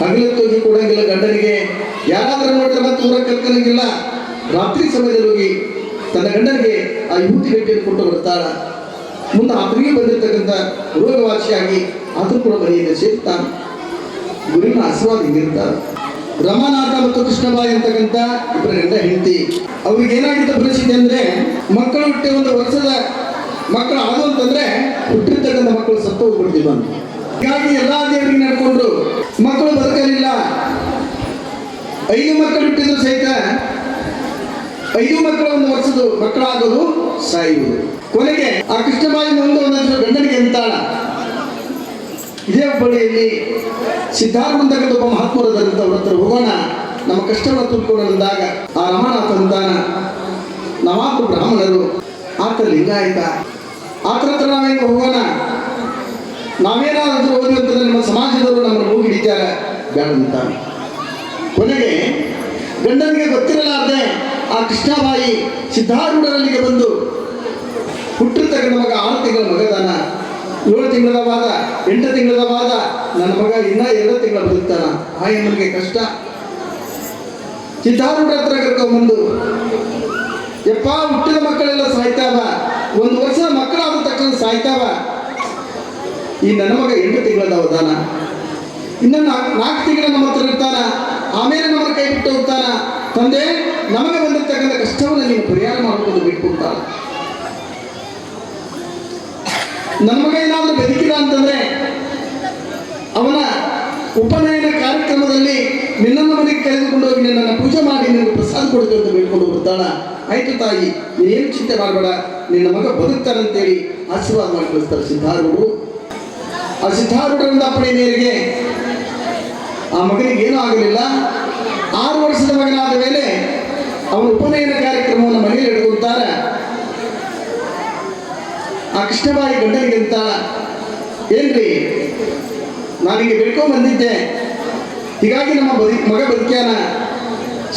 ಹಗಲತ್ತೋಗಿ ಕೊಡಂಗಿಲ್ಲ ಗಂಡನಿಗೆ ಯಾರಾದ್ರೂ ಮಾಡಿದ್ರೆ ಮತ್ತೆ ಊರ ಕಲ್ಕಲಂಗಿಲ್ಲ ರಾತ್ರಿ ಸಮಯದಲ್ಲಿ ಹೋಗಿ ತನ್ನ ಗಂಡನಿಗೆ ಆ ಯುವತಿ ಗಟ್ಟಿಯನ್ನು ಕೊಟ್ಟು ಬರ್ತಾಳ ಮುಂದೆ ಆತನಿಗೆ ಬಂದಿರತಕ್ಕಂಥ ರೋಗವಾಸಿಯಾಗಿ ಆತನು ಕೂಡ ಮನೆಯಿಂದ ಸೇರ್ತಾನೆ ಗುರಿನ ಆಶೀರ್ವಾದ ಹಿಂಗಿರ್ತಾರೆ ರಮಾನಾಥ ಮತ್ತು ಕೃಷ್ಣಬಾಯಿ ಅಂತಕ್ಕಂಥ ಇಬ್ಬರ ಗಂಡ ಹೆಂಡತಿ. ಅವ್ರಿಗೆ ಏನಾಗಿದ್ದ ಪರಿಸ್ಥಿತಿ ಅಂದ್ರೆ, ಮಕ್ಕಳು ಹುಟ್ಟಿ ಒಂದು ವರ್ಷದ ಮಕ್ಕಳು ಅಂತಂದ್ರೆ ಹುಟ್ಟಿರ್ತಕ್ಕಂಥ ಮಕ್ಕಳು ಸತ್ತು ಹೋಗ್ಬಿಡ್ತೀವಿ ಅಂತ. ಹೀಗಾಗಿ ಎಲ್ಲಾ ದೇವರಿಗೆ ನಡ್ಕೊಂಡು ಮಕ್ಕಳು ಬದುಕಲಿಲ್ಲ. ಐದು ಮಕ್ಕಳು ಹುಟ್ಟಿದ್ರು ಸಹಿತ. ಐದು ಮಕ್ಕಳು ಒಂದು ವರ್ಷದ ಮಕ್ಕಳಾಗೋದು ಸಾಯುವುದು ಕೊನೆಗೆ ಆ ಕೃಷ್ಣಬಾಯಿ ಮುಂದೆ ಒಂದಷ್ಟು ಗಂಡನಿಗೆ ಅಂತಾಳ. ಇದೇ ಬಳಿಯಲ್ಲಿ ಸಿದ್ಧಾರ್ಥಂತಕ್ಕಂಥ ಒಬ್ಬ ಮಹಾತ್ಮರದಂತ ಅವ್ರ ಹತ್ರ ಹೋಗೋಣ. ನಮ್ಮ ಕಷ್ಟವನ್ನು ತುಂಬಿಕೊಂಡು ಅಂದಾಗ ಆ ರಮಣಾಥ ಅಂತಾನ. ನಾವಾತು ಬ್ರಾಹ್ಮಣರು. ಆತ ಲಿಂಗಾಯತ ಆತ್ರ ಹತ್ರ ನಾವೇನು ಹೋಗೋಣ? ನಾವೇನಾದ್ರೂ ಓದಿ ಅಂತಂದ್ರೆ ನಮ್ಮ ಸಮಾಜದವರು ನಮ್ಮನ್ನು ಹೋಗಿ ಹಿಡಿತಾರೆ, ಬೇಡ ಕೊನೆಗೆ, ಗಂಡನಿಗೆ ಗೊತ್ತಿರಲಾರ್ದೆ ಆ ಕೃಷ್ಣಬಾಯಿ ಸಿದ್ಧಾರೂಢರಲ್ಲಿಗೆ ಬಂದು ಹುಟ್ಟಿರ್ತಕ್ಕಂಥ ಮಗ ಆರು ತಿಂಗಳ ಮಗದಾನ. ಏಳು ತಿಂಗಳ ವಾದ, ಎಂಟು ತಿಂಗಳ ವಾದ, ನನ್ನ ಮಗ ಇನ್ನ ಎರಡು ತಿಂಗಳ ಬದುಕ್ತಾನ. ಆ ನನಗೆ ಕಷ್ಟ. ಸಿದ್ಧಾರೂಢ ಹತ್ರ ಕರ್ಕೊಂಡ್ಬಂದು ಯಪ್ಪ, ಹುಟ್ಟಿದ ಮಕ್ಕಳೆಲ್ಲ ಸಾಯ್ತಾವ? ಒಂದು ವರ್ಷ ಮಕ್ಕಳಾದ ತಕ್ಷಣ ಸಾಯ್ತಾವ? ಈ ನನ್ನ ಮಗ ಎಂಟು ತಿಂಗಳದ ಅವಧಾನ. ಇನ್ನು ನಾಲ್ಕು ತಿಂಗಳ ನಮ್ಮ ಹತ್ರ ಇರ್ತಾನ. ಆಮೇಲೆ ನಮ್ಮ ಕೈ ಬಿಟ್ಟು ಹೋಗ್ತಾನ. ತಂದೆ, ನಮಗೆ ಬಂದಿರ್ತಕ್ಕಂಥ ಕಷ್ಟವನ್ನು ನೀವು ಪರಿಹಾರ ಮಾಡ್ಕೊಂಡು ಬಿಟ್ಕೊಡ್ತಾನ ನನ್ನ ಮಗ ಏನಾದರೂ ಬದುಕಿಲ್ಲ ಅಂತಂದ್ರೆ, ಅವನ ಉಪನಯನ ಕಾರ್ಯಕ್ರಮದಲ್ಲಿ ನಿನ್ನನ್ನು ಮನೆಗೆ ಕರೆದುಕೊಂಡು ಹೋಗಿ ನಿನ್ನನ್ನು ಪೂಜೆ ಮಾಡಿ ನಿನ್ನ ಪ್ರಸಾದ ಕೊಡುತ್ತೆ ಅಂತ ಬೇಡ್ಕೊಂಡು ಬರ್ತಾಳ ಆಯ್ತು ತಾಯಿ, ನೀನೇನು ಚಿಂತೆ ಮಾಡಬೇಡ. ನಿನ್ನ ಮಗ ಬದುಕ್ತಾನಂತೇಳಿ ಆಶೀರ್ವಾದ ಮಾಡಿ ಕಳಿಸ್ತಾರೆ ಸಿದ್ಧಾರೂಢರು. ಆ ಸಿದ್ಧಾರೂಢರಿಂದ ಮೇರೆಗೆ ಆ ಮಗನಿಗೆ ಏನೂ ಆಗಲಿಲ್ಲ ಆರು ವರ್ಷದ ಮಗನಾದ ಮೇಲೆ ಅವನು ಉಪನಯನ ಕಾರ್ಯಕ್ರಮವನ್ನು ಮನೆಯಲ್ಲಿ ಹಿಡ್ಕೊಳ್ತಾರೆ ಆ ಕೃಷ್ಣಬಾಯಿ ಗಂಡನಿಗಿಂತ ಏನ್ರಿ, ನಾನೀಗ ಬೆಳ್ಕೊಂಡು ಬಂದಿದ್ದೆ. ಹೀಗಾಗಿ ನಮ್ಮ ಬದಿ, ಮಗ ಬದುಕ್ಯಾನ.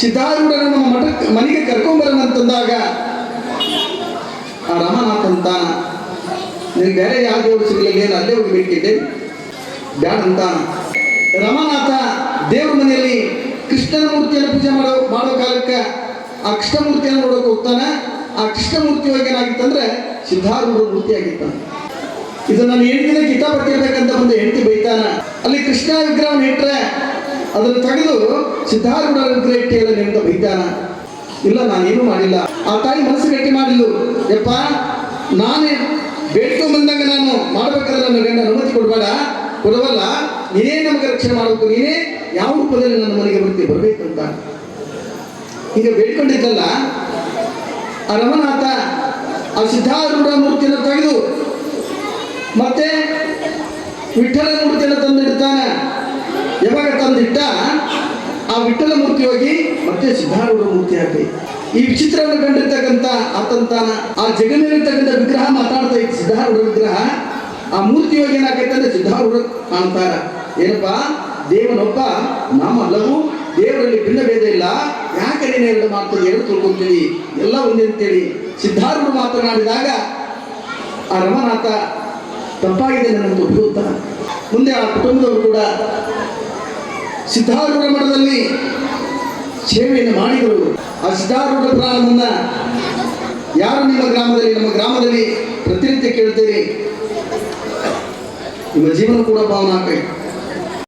ಸಿದ್ಧಾರೂಢನ ನಮ್ಮ ಮಠಕ್ಕೆ, ಮನೆಗೆ ಕರ್ಕೊಂಬರೋಣ ಅಂತಂದಾಗ, ಆ ರಮನಾಥ್ ಅಂತಾನ ನಿನ್ ಬೇರೆ ಯಾವ ದೇವರು ಸಿಗ್ಲಿಲ್ಲ ನೀನು ಅಲ್ಲೇ ಹೋಗಿ ಬಿಟ್ಟಿದ್ದೇನೆ ಬ್ಯಾಡ ಅಂತಾನ ರಮನಾಥ ದೇವ್ರ ಮನೆಯಲ್ಲಿ ಕೃಷ್ಣನ ಮೂರ್ತಿಯನ್ನು ಪೂಜೆ ಮಾಡೋ ಮಾಡೋ ಕಾಲಕ್ಕೆ ಆ ಕೃಷ್ಣ ಮೂರ್ತಿಯನ್ನು ನೋಡೋಕೆ ಹೋಗ್ತಾನೆ. ಆ ಕೃಷ್ಣ ಮೂರ್ತಿ ಏನಾಗಿತ್ತಂದ್ರೆ ಸಿದ್ಧಾರೂಢ ಮೂರ್ತಿ ಆಗಿತ್ತಾನೆ ಇದು ನಾನು ಹೆಂಡತಿನ ಕಿತಾಪಟ್ಟಿರ್ಬೇಕಂತ ಬಂದು ಹೆಂಡತಿ ಬೈತಾನ. ಅಲ್ಲಿ ಕೃಷ್ಣ ವಿಗ್ರಹವನ್ನು ಇಟ್ಟರೆ ಅದನ್ನು ತೆಗೆದು ಸಿದ್ಧಾರೂಢ ವಿಗ್ರಹ ಇಟ್ಟಿ ಎಲ್ಲ ನಿಂತ ಬೈತಾನ. ಇಲ್ಲ, ನಾನೇನು ಮಾಡಿಲ್ಲ. ಆ ತಾಯಿ ಮನಸ್ಸು ಗಟ್ಟಿ ಮಾಡಿಲ್ಲ ಯಪ್ಪ, ನಾನೇ ಬೇಡ್ಕೊಂಡ್ ಬಂದಾಗ ನಾನು ಮಾಡ್ಬೇಕಾದ್ರೆ ನನ್ನ ಗಂಡ ಅನುಮತಿ ಕೊಡಬೇಡ ಕೊಡವಲ್ಲ, ನೀನೇ ನಮಗೆ ರಕ್ಷಣೆ ಮಾಡಬೇಕು, ನೀನೇ ಯಾವ ರೂಪದಲ್ಲಿ ನನ್ನ ಮನೆಗೆ ಬರ್ತೀವಿ ಅಂತ ಈಗ ಬೇಡ್ಕೊಂಡಿದ್ದಲ್ಲ, ಆ ರಮನಾಥ, ಆ ಸಿದ್ಧಾರೂಢ ಮೂರ್ತಿಯನ್ನು ತೆಗೆದು ಮತ್ತೆ ವಿಠಲ ಮೂರ್ತಿಯನ್ನು ತಂದಿಡ್ತಾನೆ. ಯಾವಾಗ ತಂದಿಟ್ಟ? ಆ ವಿಠಲ ಮೂರ್ತಿ ಹೋಗಿ ಮತ್ತೆ ಸಿದ್ಧಾರೂಢ ಮೂರ್ತಿ ಆಗಿ ಈ ವಿಚಿತ್ರವನ್ನು ಕಂಡಿರ್ತಕ್ಕಂಥ ಆತಂತಾನ, ಆ ಜಗನ್ನಲ್ಲಿರ್ತಕ್ಕಂಥ ವಿಗ್ರಹ ಮಾತಾಡ್ತಾ ಇತ್ತು ಸಿದ್ಧಾರೂಢ ವಿಗ್ರಹ. ಆ ಮೂರ್ತಿ ಹೋಗಿ ಏನಾಗೈತೆ ಅಂದ್ರೆ ಸಿದ್ಧಾರೂಢ ಕಾಣ್ತಾರ. ಏನಪ್ಪ? ದೇವನೊಬ್ಬ ನಾಮ ಅಲ್ಲವು ದೇವರಲ್ಲಿ ಭಿನ್ನ ಭೇದ ಇಲ್ಲ. ಯಾಕೆ ನೀನು ಎರಡು ಮಾತು ಎರಡು ತಿಳ್ಕೊಂತೀವಿ ಎಲ್ಲ ಒಂದೇ ಅಂತೇಳಿ ಸಿದ್ಧಾರೂಢ ಮಾತನಾಡಿದಾಗ ಆ ರಮನಾಥ ತಪ್ಪಾಗಿದೆ ನನ್ನ ಒಪ್ಪುತ್ತಾ ಮುಂದೆ ಆ ಕುಟುಂಬದವರು ಕೂಡ ಸಿದ್ಧಾರೂಢ ಮಠದಲ್ಲಿ ಸೇವೆಯನ್ನು ಮಾಡಿದರು. ಆ ಸಿದ್ಧಾರೂಢ ಪ್ರಾಣವನ್ನ ಯಾರು ನಿಮ್ಮ ಗ್ರಾಮದಲ್ಲಿ, ನಮ್ಮ ಗ್ರಾಮದಲ್ಲಿ ಪ್ರತಿನಿತ್ಯ ಕೇಳ್ತೀರಿ ನಿಮ್ಮ ಜೀವನ ಕೂಡ ಭಾವನಾಕೈ